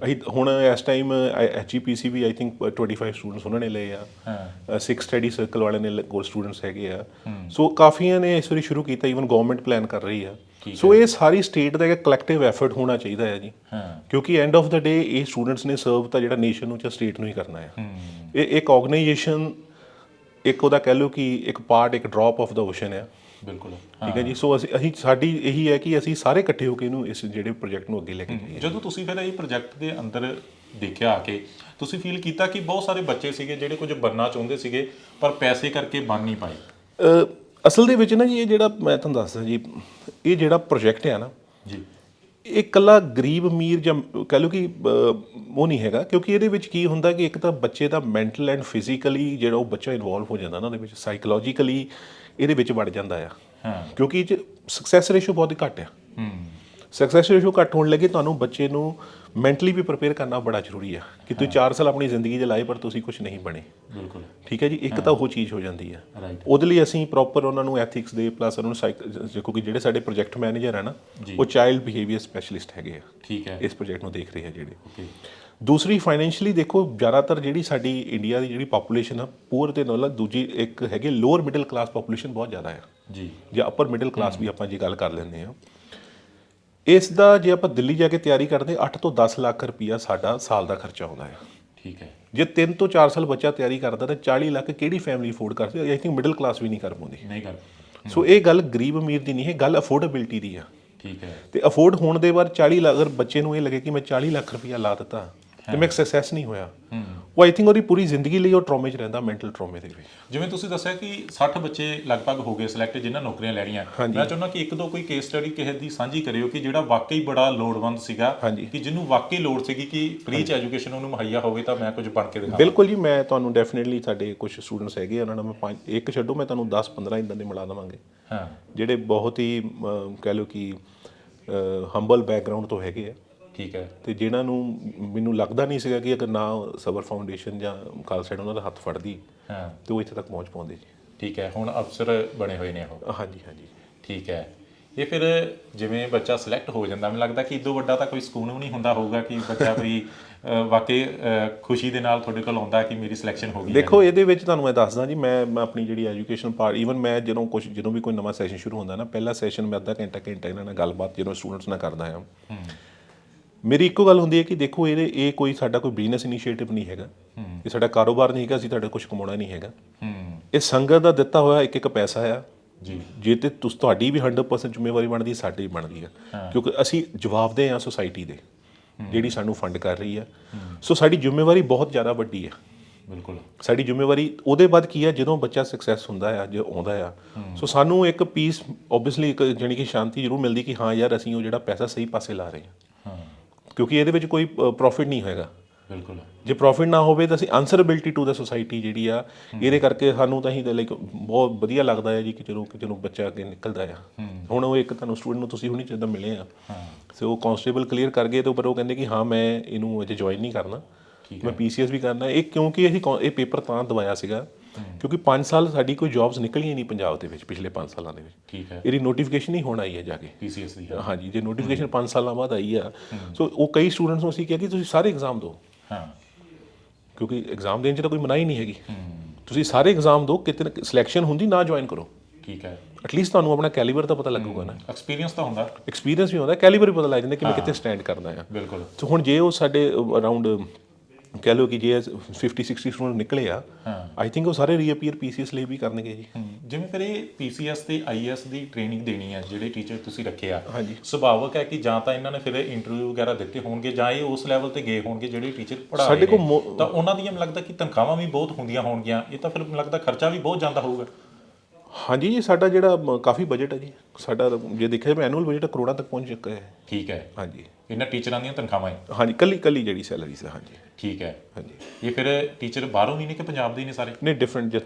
ਅਸੀਂ ਹੁਣ ਇਸ ਟਾਈਮ ਐਚਈਪੀਸੀ ਵੀ ਆਈ ਥਿੰਕ 25 ਸਟੂਡੈਂਟਸ ਉਹਨਾਂ ਨੇ ਲਏ ਆ। ਹਾਂ। 6 ਸਟੱਡੀ ਸਰਕਲ ਵਾਲਿਆਂ ਨੇ ਕੋਲ ਸਟੂਡੈਂਟਸ ਹੈਗੇ ਆ। ਸੋ ਕਾਫੀਆਂ ਨੇ ਇਸ ਵਾਰੀ ਸ਼ੁਰੂ ਕੀਤਾ ਈਵਨ ਗਵਰਨਮੈਂਟ ਪਲਾਨ ਕਰ ਰਹੀ ਆ। ਸੋ ਇਹ ਸਾਰੀ ਸਟੇਟ ਦਾ ਇੱਕ ਕਲੈਕਟਿਵ ਐਫਰਟ ਹੋਣਾ ਚਾਹੀਦਾ ਹੈ ਜੀ। ਹਾਂ। ਕਿਉਂਕਿ ਐਂਡ ਆਫ ਦਾ ਡੇ ਇਹ ਸਟੂਡੈਂਟਸ ਨੇ ਸਰਵ ਤਾਂ ਜਿਹੜਾ ਨੇਸ਼ਨ ਨੂੰ ਜਾਂ ਸਟੇਟ ਨੂੰ ਹੀ ਕਰਨਾ ਹੈ। ਇਹ ਇੱਕ ਆਰਗੇਨਾਈਜੇਸ਼ਨ ਇੱਕ ਉਹਦਾ ਕਹਿ ਲਓ ਕਿ ਇੱਕ ਪਾਰਟ ਇੱਕ ਡ੍ਰੌਪ ਆਫ ਦਾ ਓਸ਼ਨ ਹੈ। ਬਿਲਕੁਲ। ਠੀਕ ਹੈ ਜੀ? ਸੋ ਅਸੀਂ ਅਸੀਂ ਸਾਡੀ ਇਹੀ ਹੈ ਕਿ ਅਸੀਂ ਸਾਰੇ ਇਕੱਠੇ ਹੋ ਕੇ ਇਹਨੂੰ ਇਸ ਜਿਹੜੇ ਪ੍ਰੋਜੈਕਟ ਨੂੰ ਅੱਗੇ ਲੈ ਕੇ ਜਾਈਏ। ਜਦੋਂ ਤੁਸੀਂ ਫਿਰ ਇਹ ਪ੍ਰੋਜੈਕਟ ਦੇ ਅੰਦਰ ਦੇਖਿਆ ਆ ਕੇ ਤੁਸੀਂ ਫੀਲ ਕੀਤਾ ਕਿ ਬਹੁਤ ਸਾਰੇ ਬੱਚੇ ਸੀਗੇ ਜਿਹੜੇ ਕੁਝ ਬਣਨਾ ਚਾਹੁੰਦੇ ਸੀਗੇ ਪਰ ਪੈਸੇ ਕਰਕੇ ਬਣ ਨਹੀਂ ਪਾਏ? ਅ, ਅਸਲ ਦੇ ਵਿੱਚ ਨਾ ਜੀ ਇਹ ਜਿਹੜਾ ਮੈਂ ਤੁਹਾਨੂੰ ਦੱਸਦਾ ਜੀ ਇਹ ਜਿਹੜਾ ਪ੍ਰੋਜੈਕਟ ਹੈ ਨਾ ਜੀ। ਇਹ ਇਕੱਲਾ ਗਰੀਬ ਅਮੀਰ ਜਾਂ ਕਹਿ ਲਓ ਕਿ ਉਹ ਨਹੀਂ ਹੈਗਾ ਕਿਉਂਕਿ ਇਹਦੇ ਵਿੱਚ ਕੀ ਹੁੰਦਾ ਕਿ ਇੱਕ ਤਾਂ ਬੱਚੇ ਦਾ ਮੈਂਟਲ ਐਂਡ ਫਿਜ਼ੀਕਲੀ ਜਿਹੜਾ ਉਹ ਬੱਚਾ ਇਨਵੋਲਵ ਹੋ ਜਾਂਦਾ ਨਾ ਉਹਦੇ ਵਿੱਚ ਸਾਈਕੋਲੋਜੀਕਲੀ ਇਹਦੇ ਵਿੱਚ ਵੜ ਜਾਂਦਾ ਆ। ਹਾਂ। ਕਿਉਂਕਿ ਇਹ ਸਕਸੈਸ ਰੇਸ਼ੋ ਬਹੁਤ ਹੀ ਘੱਟ ਆ। ਹੂੰ। ਸਕਸੈਸ ਰੇਸ਼ੋ ਘੱਟ ਹੋਣ ਲੱਗੇ ਤੁਹਾਨੂੰ ਬੱਚੇ ਨੂੰ ਮੈਂਟਲੀ ਵੀ ਪ੍ਰਪੇਅਰ ਕਰਨਾ ਬੜਾ ਜ਼ਰੂਰੀ ਆ ਕਿ ਤੁਸੀਂ 4 ਸਾਲ ਆਪਣੀ ਜ਼ਿੰਦਗੀ 'ਚ ਲਾਏ ਪਰ ਤੁਸੀਂ ਕੁਝ ਨਹੀਂ ਬਣੇ। ਬਿਲਕੁਲ। ਠੀਕ ਹੈ ਜੀ? ਇੱਕ ਤਾਂ ਉਹ ਚੀਜ਼ ਹੋ ਜਾਂਦੀ Right. ਉਹਦੇ ਲਈ ਅਸੀਂ ਪ੍ਰੋਪਰ ਉਹਨਾਂ ਨੂੰ ਐਥਿਕਸ ਦੇ ਪਲੱਸ ਉਹਨਾਂ ਨੂੰ ਸਾਈਕ ਕਿਉਂਕਿ ਜਿਹੜੇ ਸਾਡੇ ਪ੍ਰੋਜੈਕਟ ਮੈਨੇਜਰ ਆ ਨਾ। ਉਹ ਚਾਈਲਡ ਬਿਹੇਵੀਅਰ ਸਪੈਸ਼ਲਿਸਟ ਹੈਗੇ ਆ। ਠੀਕ ਹੈ। ਇਸ ਪ੍ਰੋਜੈਕਟ ਨੂੰ ਦੇਖ ਰਹੇ ਆ ਜਿਹੜੇ। ਓਕੇ ਦੂਸਰੀ ਫਾਈਨੈਂਸ਼ੀਅਲੀ ਦੇਖੋ ਜ਼ਿਆਦਾਤਰ ਜਿਹੜੀ ਸਾਡੀ ਇੰਡੀਆ ਦੀ ਜਿਹੜੀ ਪਾਪੂਲੇਸ਼ਨ ਆ ਪੂਰ ਤੇ ਨਾਲ ਦੂਜੀ ਇੱਕ ਹੈਗੇ ਲੋਅਰ ਮਿਡਲ ਕਲਾਸ ਪਾਪੂਲੇਸ਼ਨ ਬਹੁਤ ਜ਼ਿਆਦਾ ਆ। ਜੀ। ਜਾਂ ਅਪਰ ਮਿਡਲ ਕਲਾਸ ਵੀ ਆਪਾਂ ਜੇ ਗੱਲ ਕਰ ਲੈਂਦੇ ਆ। ਇਸ ਦਾ ਜੇ ਆਪਾਂ ਦਿੱਲੀ ਜਾ ਕੇ ਤਿਆਰੀ ਕਰਦੇ 8 ਤੋਂ 10 ਲੱਖ ਰੁਪਈਆ ਸਾਡਾ ਸਾਲ ਦਾ ਖਰਚਾ ਆਉਂਦਾ ਹੈ। ਠੀਕ ਹੈ। ਜੇ 3 ਤੋਂ 4 ਸਾਲ ਬੱਚਾ ਤਿਆਰੀ ਕਰਦਾ ਤਾਂ 40 ਲੱਖ ਕਿਹੜੀ ਫੈਮਿਲੀ ਅਫੋਰਡ ਕਰ ਸਕਦੀ ਆਈ ਥਿੰਕ ਮਿਡਲ ਕਲਾਸ ਵੀ ਨਹੀਂ ਕਰ ਪਾਉਂਦੀ। ਨਹੀਂ ਕਰ ਸੋ ਇਹ ਗੱਲ ਗਰੀਬ ਅਮੀਰ ਦੀ ਨਹੀਂ ਹੈ ਗੱਲ ਅਫੋਰਡੇਬਿਲਟੀ ਦੀ ਆ। ਠੀਕ ਹੈ। ਤੇ ਅਫੋਰਡ ਹੋਣ ਦੇ ਬਾਅਦ 40 ਲੱਖ ਅਗਰ ਬੱਚੇ ਨੂੰ ਇਹ ਲੱਗੇ ਕਿ ਮੈਂ 40 ਲੱਖ ਰੁਪਇਆ ਲਾ ਦਿੱਤਾ ਤੇ ਮੈਂ ਸਕਸੈਸ ਨਹੀਂ ਹੋਇਆ। ਉਹ ਆਈ ਥਿੰਕ ਉਹਦੀ ਪੂਰੀ ਜ਼ਿੰਦਗੀ ਲਈ ਉਹ ਟਰੋਮੇ 'ਚ ਰਹਿੰਦਾ ਮੈਂਟਲ ਟਰੋਮੇ ਦੇ ਵਿੱਚ। ਜਿਵੇਂ ਤੁਸੀਂ ਦੱਸਿਆ ਕਿ 60 ਬੱਚੇ ਲਗਭਗ ਹੋ ਗਏ ਸਿਲੈਕਟ ਜਿਨ੍ਹਾਂ ਨੌਕਰੀਆਂ ਲੈਣੀਆਂ। ਮੈਂ ਚਾਹੁੰਦਾ ਕਿ ਇੱਕ ਦੋ ਕੋਈ ਕੇਸ ਸਟੱਡੀ ਕਿਸੇ ਦੀ ਸਾਂਝੀ ਕਰਿਓ ਕਿ ਜਿਹੜਾ ਵਾਕਈ ਬੜਾ ਲੋੜਵੰਦ ਸੀਗਾ। ਕਿ ਜਿਹਨੂੰ ਵਾਕਈ ਲੋੜ ਸੀਗੀ ਕਿ ਫ੍ਰੀ ਚ ਐਜੂਕੇਸ਼ਨ ਉਹਨੂੰ ਮੁਹੱਈਆ ਹੋਵੇ ਤਾਂ ਮੈਂ ਕੁਝ ਬਣ ਕੇ ਦਿਖਾਵਾਂ। ਬਿਲਕੁਲ ਜੀ ਮੈਂ ਤੁਹਾਨੂੰ ਡੈਫੀਨਿਟਲੀ ਸਾਡੇ ਕੁਝ ਸਟੂਡੈਂਟਸ ਹੈਗੇ ਉਹਨਾਂ ਨਾਲ ਮੈਂ ਪੰਜ ਇੱਕ ਛੱਡੋ ਮੈਂ ਤੁਹਾਨੂੰ 10 15 ਇਦਾਂ ਦੇ ਮਿਲਾ ਦਵਾਂਗੇ। ਹਾਂ। ਜਿਹੜੇ ਬਹੁਤ ਹੀ ਕਹਿ ਲਓ ਕਿ ਹੰਬਲ ਬੈਕਗ੍ਰਾਉਂਡ ਤੋਂ ਹੈਗੇ ਆ। ਠੀਕ ਹੈ। ਤੇ ਜਿਨ੍ਹਾਂ ਨੂੰ ਮੈਨੂੰ ਲੱਗਦਾ ਨਹੀਂ ਸੀਗਾ ਕਿ ਅਗਰ ਨਾ ਸਬਰ ਫਾਊਂਡੇਸ਼ਨ ਜਾਂ ਖਾਲਸਾ ਏਡ ਉਹਨਾਂ ਦਾ ਹੱਥ ਫੜਦੀ ਹਾਂ। ਤੇ ਉਹ ਇੱਥੇ ਤੱਕ ਪਹੁੰਚ ਪਾਉਂਦੇ ਜੀ। ਠੀਕ ਹੈ ਹੁਣ ਅਫਸਰ ਬਣੇ ਹੋਏ ਨੇ ਉਹ। ਹਾਂਜੀ ਹਾਂਜੀ। ਠੀਕ ਹੈ। ਇਹ ਫਿਰ ਜਿਵੇਂ ਬੱਚਾ ਸਿਲੈਕਟ ਹੋ ਜਾਂਦਾ ਮੈਨੂੰ ਲੱਗਦਾ ਕਿ ਇਦੋਂ ਵੱਡਾ ਤਾਂ ਕੋਈ ਸਕੂਨ ਵੀ ਨਹੀਂ ਹੁੰਦਾ ਹੋਊਗਾ ਕਿ ਬੱਚਾ ਕੋਈ ਵਾਕਈ ਖੁਸ਼ੀ ਦੇ ਨਾਲ ਤੁਹਾਡੇ ਕੋਲ ਆਉਂਦਾ ਕਿ ਮੇਰੀ ਸਿਲੈਕਸ਼ਨ ਹੋ ਗਈ ਦੇਖੋ ਇਹਦੇ ਵਿੱਚ ਤੁਹਾਨੂੰ ਮੈਂ ਦੱਸਦਾ ਜੀ ਮੈਂ ਮੈਂ ਆਪਣੀ ਜਿਹੜੀ ਐਜੂਕੇਸ਼ਨ ਪਾਰਟ ਈਵਨ ਮੈਂ ਜਦੋਂ ਕੁਝ ਜਦੋਂ ਵੀ ਕੋਈ ਨਵਾਂ ਸੈਸ਼ਨ ਸ਼ੁਰੂ ਹੁੰਦਾ ਨਾ ਪਹਿਲਾ ਸੈਸ਼ਨ ਮੈਂ ਅੱਧਾ ਘੰਟਾ ਘੰਟਾ ਇਹਨਾਂ ਨਾਲ ਗੱਲਬਾਤ ਜਦੋਂ ਸਟੂਡੈਂਟਸ ਨਾਲ ਕਰਦਾ ਹਾਂ। ਮੇਰੀ ਇੱਕੋ ਗੱਲ ਹੁੰਦੀ ਹੈ ਕਿ ਦੇਖੋ ਇਹਦੇ ਇਹ ਕੋਈ ਸਾਡਾ ਕੋਈ ਬਿਜ਼ਨਸ ਇਨੀਸ਼ੀਏਟਿਵ ਨਹੀਂ ਹੈਗਾ। ਇਹ ਸਾਡਾ ਕਾਰੋਬਾਰ ਨਹੀਂ ਹੈਗਾ ਅਸੀਂ ਤੁਹਾਡੇ ਕੁਝ ਕਮਾਉਣਾ ਨਹੀਂ ਹੈਗਾ। ਹੂੰ। ਇਹ ਸੰਗਤ ਦਾ ਦਿੱਤਾ ਹੋਇਆ ਇੱਕ ਇੱਕ ਪੈਸਾ ਆ। ਜੀ। ਜੇ ਤੇ ਤੁਸ ਤੁਹਾਡੀ ਵੀ 100% ਜ਼ਿੰਮੇਵਾਰੀ ਬਣਦੀ ਸਾਡੀ ਵੀ ਬਣਦੀ ਆ। ਕਿਉਂਕਿ ਅਸੀਂ ਜਵਾਬਦੇਹ ਆ ਸੋਸਾਇਟੀ ਦੇ ਜਿਹੜੀ ਸਾਨੂੰ ਫੰਡ ਕਰ ਰਹੀ ਆ। ਸੋ ਸਾਡੀ ਜ਼ਿੰਮੇਵਾਰੀ ਬਹੁਤ ਜ਼ਿਆਦਾ ਵੱਡੀ ਆ। ਬਿਲਕੁਲ। ਸਾਡੀ ਜ਼ਿੰਮੇਵਾਰੀ ਉਹਦੇ ਬਾਅਦ ਕੀ ਆ ਜਦੋਂ ਬੱਚਾ ਸਕਸੈਸ ਹੁੰਦਾ ਆ ਜੇ ਆਉਂਦਾ ਆ। ਸੋ ਸਾਨੂੰ ਇੱਕ ਪੀਸ ਓਬਵੀਅਸਲੀ ਇੱਕ ਜਾਣੀ ਕਿ ਸ਼ਾਂਤੀ ਜ਼ਰੂਰ ਮਿਲਦੀ ਕਿ ਹਾਂ ਯਾਰ ਅਸੀਂ ਉਹ ਜਿਹੜਾ ਪੈਸਾ ਸਹੀ ਪਾਸੇ ਲਾ ਰਹੇ ਹਾਂ। ਹਾਂ। ਕਿਉਂਕਿ ਇਹਦੇ ਵਿੱਚ ਕੋਈ ਪ੍ਰੋਫਿਟ ਨਹੀਂ ਹੋਏਗਾ। ਬਿਲਕੁਲ। ਜੇ ਪ੍ਰੋਫਿਟ ਨਾ ਹੋਵੇ ਤਾਂ ਅਸੀਂ ਆਨਸਰੇਬਿਲਟੀ ਟੂ ਦਾ ਸੋਸਾਇਟੀ ਜਿਹੜੀ ਆ ਇਹਦੇ ਕਰਕੇ ਸਾਨੂੰ ਤਾਂ ਹੀ ਲਾਈਕ ਬਹੁਤ ਵਧੀਆ ਲੱਗਦਾ ਹੈ ਜੀ ਕਿ ਚਲੋ ਕਿ ਜਦੋਂ ਬੱਚਾ ਅੱਗੇ ਨਿਕਲਦਾ ਆ। ਹੁਣ ਉਹ ਇੱਕ ਤੁਹਾਨੂੰ ਸਟੂਡੈਂਟ ਨੂੰ ਤੁਸੀਂ ਹੁਣੀ ਜਦੋਂ ਮਿਲੇ ਆ ਸੋ ਉਹ ਕਾਂਸਟੇਬਲ ਕਲੀਅਰ ਕਰ ਗਏ ਤੇ ਪਰ ਉਹ ਕਹਿੰਦੇ ਕਿ ਹਾਂ ਮੈਂ ਇਹਨੂੰ ਅਜੇ ਜੁਆਇਨ ਨਹੀਂ ਕਰਨਾ। ਮੈਂ ਪੀਸੀਐਸ ਵੀ ਕਰਨਾ। ਇਹ ਕਿਉਂਕਿ ਅਸੀਂ ਇਹ ਪੇਪਰ ਤਾਂ ਦਵਾਇਆ ਸੀਗਾ। ਕਿਉਂਕਿ 5 ਸਾਲ ਸਾਡੀ ਕੋਈ ਜੌਬਸ ਨਿਕਲੀਆਂ ਨਹੀਂ ਪੰਜਾਬ ਦੇ ਵਿੱਚ ਪਿਛਲੇ 5 ਸਾਲਾਂ ਦੇ ਵਿੱਚ। ਠੀਕ ਹੈ। ਇਹਦੀ ਨੋਟੀਫਿਕੇਸ਼ਨ ਹੀ ਹੁਣ ਆਈ ਹੈ ਜਾ ਕੇ। ਪੀਸੀਐਸ ਦੀ ਹਾਂਜੀ ਜੇ ਨੋਟੀਫਿਕੇਸ਼ਨ 5 ਸਾਲਾਂ ਬਾਅਦ ਆਈ ਆ ਸੋ ਉਹ ਕਈ ਸਟੂਡੈਂਟਸ ਨੂੰ ਅਸੀਂ ਕਿਹਾ ਕਿ ਤੁਸੀਂ ਸਾਰੇ ਐਗਜ਼ਾਮ ਦਿਓ। ਹਾਂ। ਕਿਉਂਕਿ ਐਗਜ਼ਾਮ ਦੇਣ 'ਚ ਤਾਂ ਕੋਈ ਮਨਾਹੀ ਨਹੀਂ ਹੈਗੀ। ਤੁਸੀਂ ਸਾਰੇ ਐਗਜ਼ਾਮ ਦਿਓ ਕਿਤੇ ਸਿਲੈਕਸ਼ਨ ਹੁੰਦੀ ਨਾ ਜੁਆਇਨ ਕਰੋ। ਠੀਕ ਹੈ। ਐਟਲੀਸਟ ਤੁਹਾਨੂੰ ਆਪਣਾ ਕੈਲੀਬਰ ਤਾਂ ਪਤਾ ਲੱਗੂਗਾ ਨਾ। ਐਕਸਪੀਰੀਅੰਸ ਤਾਂ ਹੁੰਦਾ। ਐਕਸਪੀਰੀਅੰਸ ਵੀ ਹੁੰਦਾ ਕੈਲੀਬਰ ਵੀ ਪਤਾ ਲੱਗ ਜਾਂਦਾ ਕਿ ਮੈਂ ਕਿੱਥੇ ਸਟੈਂਡ ਕਰਦਾ ਆ। ਬਿਲਕੁਲ। ਸੋ ਹੁਣ ਜੇ ਉਹ ਸਾਡੇ ਅਰਾਊਂਡ ਕਹਿ ਲਓ ਕਿ ਜੇ 50 60 ਸਟੂਡੈਂਟ ਨਿਕਲੇ ਆ ਆਈ ਥਿੰਕ ਉਹ ਸਾਰੇ ਰੀਅਪੀਅਰ ਪੀਸੀਐਸ ਲਈ ਵੀ ਕਰਨਗੇ ਜੀ। ਜਿਵੇਂ ਫਿਰ ਇਹ ਪੀਸੀਐਸ ਤੇ ਆਈਐਸ ਦੀ ਟ੍ਰੇਨਿੰਗ ਦੇਣੀ ਹੈ ਜਿਹੜੇ ਟੀਚਰ ਤੁਸੀਂ ਰੱਖੇ ਆ। ਹਾਂਜੀ। ਸੁਭਾਵਕ ਹੈ ਕਿ ਜਾਂ ਤਾਂ ਇਹਨਾਂ ਨੇ ਫਿਰ ਇੰਟਰਵਿਊ ਵਗੈਰਾ ਦਿੱਤੇ ਹੋਣਗੇ ਜਾਂ ਇਹ ਉਸ ਲੈਵਲ ਤੇ ਗਏ ਹੋਣਗੇ ਜਿਹੜੇ ਟੀਚਰ ਪੜ੍ਹਾ ਰਹੇ ਨੇ। ਤਾਂ ਉਹਨਾਂ ਦੀਆਂ ਮੈਨੂੰ ਲੱਗਦਾ ਕਿ ਤਨਖਾਹਾਂ ਵੀ ਬਹੁਤ ਹੁੰਦੀਆਂ ਹੋਣਗੀਆਂ। ਇਹ ਤਾਂ ਫਿਰ ਮੈਨੂੰ ਲੱਗਦਾ ਖਰਚਾ ਵੀ ਬਹੁਤ ਜਾਂਦਾ ਹੋਊਗਾ। ਹਾਂਜੀ ਜੀ ਸਾਡਾ ਜਿਹੜਾ ਕਾਫੀ ਬਜਟ ਹੈ ਜੀ। ਸਾਡਾ ਜੇ ਦੇਖਿਆ ਜਾਵੇ ਐਨੂਅਲ ਬਜਟ ਕਰੋੜਾਂ ਤੱਕ ਪਹੁੰਚ ਚੁੱਕਾ ਹੈ। ਠੀਕ ਹੈ। ਹਾਂਜੀ। ਇਹਨਾਂ ਟੀਚਰਾਂ ਦੀਆਂ ਤਨਖਾਹਾਂ ਹੈ। ਹਾਂਜੀ ਕੱਲੀ ਕੱਲੀ ਜਿਹੜੀ ਸੈਲਰੀਜ਼ ਹੈ ਹਾਂਜੀ। ਠੀਕ ਹੈ। ਹਾਂਜੀ। ਇਹ ਫਿਰ ਟੀਚਰ ਬਾਹਰੋਂ ਵੀ ਨੇ ਕਿ ਪੰਜਾਬ ਦੇ ਹੀ ਨੇ ਸਾਰੇ? ਨਹੀਂ ਡਿਫਰੈਂਟ ਜਿਸ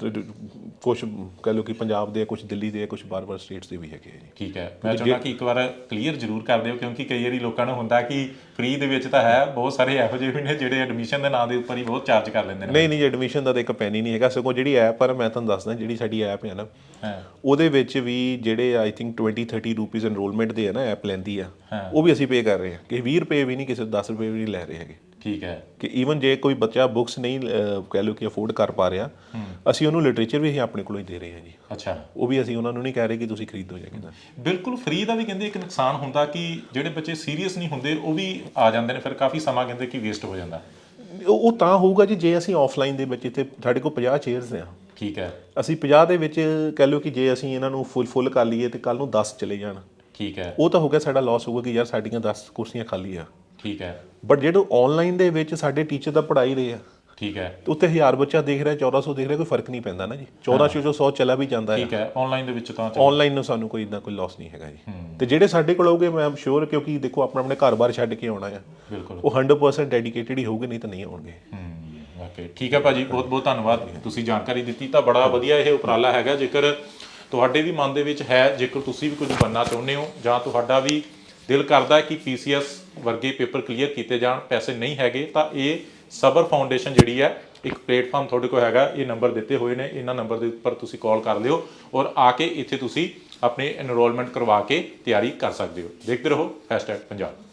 ਕੁਝ ਕਹ ਲਓ ਕਿ ਪੰਜਾਬ ਦੇ ਕੁਝ ਦਿੱਲੀ ਦੇ ਕੁਝ ਬਾਰ-ਬਾਰ ਸਟੇਟਸ ਦੇ ਵੀ ਹੈਗੇ ਜੀ। ਠੀਕ ਹੈ। ਮੈਂ ਚਾਹੁੰਦਾ ਕਿ ਇੱਕ ਵਾਰ ਕਲੀਅਰ ਜ਼ਰੂਰ ਕਰ ਦਿਓ ਕਿਉਂਕਿ ਕਈ ਵਾਰੀ ਲੋਕਾਂ ਨੂੰ ਹੁੰਦਾ ਕਿ ਫ੍ਰੀ ਦੇ ਵਿੱਚ ਤਾਂ ਹੈ ਬਹੁਤ ਸਾਰੇ ਇਹੋ ਜਿਹੇ ਵੀ ਨੇ ਜਿਹੜੇ ਐਡਮਿਸ਼ਨ ਦੇ ਨਾਂ ਦੇ ਉੱਪਰ ਹੀ ਬਹੁਤ ਚਾਰਜ ਕਰ ਲੈਂਦੇ ਨੇ। ਨਹੀਂ ਨਹੀਂ ਐਡਮਿਸ਼ਨ ਦਾ ਤਾਂ ਇੱਕ ਪੈਨੀ ਨਹੀਂ ਹੈਗਾ। ਸਗੋਂ ਜਿਹੜੀ ਐਪ ਆ ਮੈਂ ਤੁਹਾਨੂੰ ਦੱਸਦਾ ਜਿਹੜੀ ਸਾਡੀ ਐਪ ਹੈ ਨਾ ਹਾਂ। ਉਹਦੇ ਵਿੱਚ ਵੀ ਜਿਹੜੇ ਆਈ ਥਿੰਕ 20 30 ਰੁਪੀਸ ਐਨਰੋਲਮੈਂਟ ਦੇ ਆ ਨਾ ਐਪ ਲੈਂਦੀ ਆ ਹਾਂ। ਉਹ ਵੀ ਅਸੀਂ ਪੇ ਕਰ ਰਹੇ ਹਾਂ ਕਿ 20 ਰੁਪਏ ਵੀ ਨਹੀਂ ਕਿਸੇ 10 ਰੁਪਏ ਵੀ ਨਹੀਂ ਲੈ ਰਹੇ ਹੈਗੇ। ਠੀਕ ਹੈ। ਕਿ ਈਵਨ ਜੇ ਕੋਈ ਬੱਚਾ ਬੁੱਕਸ ਨਹੀਂ ਅਹ, ਕਹਿ ਲਓ ਕਿ ਅਫੋਰਡ ਕਰ ਪਾ ਰਿਹਾ ਅਸੀਂ ਉਹਨੂੰ ਲਿਟਰੇਚਰ ਵੀ ਅਸੀਂ ਆਪਣੇ ਕੋਲੋਂ ਹੀ ਦੇ ਰਹੇ ਹਾਂ ਜੀ। ਅੱਛਾ। ਉਹ ਵੀ ਅਸੀਂ ਉਹਨਾਂ ਨੂੰ ਨਹੀਂ ਕਹਿ ਰਹੇ ਕਿ ਤੁਸੀਂ ਖਰੀਦੋ ਜਾਂ ਕਿਦਾਂ। ਬਿਲਕੁਲ ਫ੍ਰੀ ਦਾ ਵੀ ਕਹਿੰਦੇ ਇੱਕ ਨੁਕਸਾਨ ਹੁੰਦਾ ਕਿ ਜਿਹੜੇ ਬੱਚੇ ਸੀਰੀਅਸ ਨਹੀਂ ਹੁੰਦੇ ਉਹ ਵੀ ਆ ਜਾਂਦੇ ਨੇ ਫਿਰ ਕਾਫੀ ਸਮਾਂ ਕਹਿੰਦੇ ਕਿ ਵੇਸਟ ਹੋ ਜਾਂਦਾ। ਉਹ ਉਹ ਤਾਂ ਹੋਊਗਾ ਜੀ ਜੇ ਅਸੀਂ ਆਫਲਾਈਨ ਦੇ ਵਿੱਚ ਇੱਥੇ ਸਾਡੇ ਕੋਲ 50 ਚੇਅਰਸ ਆ। ਠੀਕ ਹੈ। ਅਸੀਂ 50 ਦੇ ਵਿੱਚ ਕਹਿ ਲਓ ਕਿ ਜੇ ਅਸੀਂ ਇਹਨਾਂ ਨੂੰ ਫੁੱਲ ਫੁੱਲ ਕਰ ਲਈਏ ਤੇ ਕੱਲ ਨੂੰ 10 ਚਲੇ ਜਾਣ। ਠੀਕ ਹੈ। ਉਹ ਤਾਂ ਹੋ ਗਿਆ ਸਾਡਾ ਲਾਸ ਹੋਊਗਾ ਕਿ ਯਾਰ ਸਾਡੀਆਂ 10 ਕੁਰਸੀਆਂ ਖਾਲੀ ਆ। ਠੀਕ ਹੈ। ਬਟ ਜਿਹੜੇ ਆਨਲਾਈਨ ਦੇ ਵਿੱਚ ਸਾਡੇ ਟੀਚਰ ਤਾਂ ਪੜ੍ਹਾਈ ਰਹੇ ਆ। ਠੀਕ ਹੈ। ਤੇ ਉੱਤੇ 1000 ਬੱਚਾ ਦੇਖ ਰਿਹਾ 1400 ਦੇਖ ਰਿਹਾ ਕੋਈ ਫ਼ਰਕ ਨਹੀਂ ਪੈਂਦਾ ਨਾ ਜੀ। 1400 ਚੋਂ 100 ਚਲਾ ਵੀ ਜਾਂਦਾ ਹੈ ਠੀਕ ਹੈ ਆਨਲਾਈਨ ਦੇ ਵਿੱਚ ਤਾਂ ਆਨਲਾਈਨ ਨੂੰ ਸਾਨੂੰ ਕੋਈ ਇਦਾਂ ਕੋਈ ਲਾਸ ਨਹੀਂ ਹੈਗਾ ਜੀ। ਤੇ ਜਿਹੜੇ ਸਾਡੇ ਕੋਲ ਆਉਗੇ ਮੈਂ ਸ਼ੋਰ ਕਿਉਂਕਿ ਦੇਖੋ ਆਪਣਾ ਆਪਣੇ ਘਰ-ਬਾਰ ਛੱਡ ਕੇ ਆਉਣਾ ਆ। ਬਿਲਕੁਲ। ਉਹ 100% ਡੈਡੀਕੇਟਿਡ ਹੀ ਹੋਊਗੇ ਨਹੀਂ ਤਾਂ ਨਹੀਂ ਆਉਣਗੇ। ਓਕੇ ਠੀਕ ਹੈ ਭਾਜੀ ਬਹੁਤ ਬਹੁਤ ਧੰਨਵਾਦ। ਤੁਸੀਂ ਜਾਣਕਾਰੀ ਦਿੱਤੀ ਤਾਂ ਬੜਾ ਵਧੀਆ ਇਹ ਉਪਰਾਲਾ ਹੈਗਾ। ਜੇਕਰ ਤੁਹਾਡੇ ਵੀ ਮਨ ਦੇ ਵਿੱਚ ਹੈ ਜੇਕਰ ਤੁਸੀਂ ਵੀ ਕੁਝ ਬਣਨਾ ਚਾਹੁੰਦੇ ਹੋ ਜਾਂ ਤੁਹਾਡਾ ਵੀ ਦਿਲ ਕਰਦਾ ਹੈ ਕਿ ਪੀਸੀਐਸ ਵਰਗੇ ਪੇਪਰ ਕਲੀਅਰ ਕੀਤੇ ਜਾਣ, ਪੈਸੇ ਨਹੀਂ ਹੈਗੇ, ਤਾਂ ਇਹ ਸਬਰ ਫਾਊਂਡੇਸ਼ਨ ਜਿਹੜੀ ਹੈ, ਇੱਕ ਪਲੇਟਫਾਰਮ ਤੁਹਾਡੇ ਕੋਲ ਹੈਗਾ, ਇਹ ਨੰਬਰ ਦਿੱਤੇ ਹੋਏ ਨੇ, ਇਹਨਾਂ ਨੰਬਰ ਦੇ ਉੱਪਰ ਤੁਸੀਂ ਕਾਲ ਕਰ ਲਿਓ ਔਰ ਆ ਕੇ ਇੱਥੇ ਤੁਸੀਂ ਆਪਣੇ ਐਨਰੋਲਮੈਂਟ ਕਰਵਾ ਕੇ ਤਿਆਰੀ ਕਰ ਸਕਦੇ ਹੋ। ਦੇਖਦੇ ਰਹੋ #ਪੰਜਾਬ।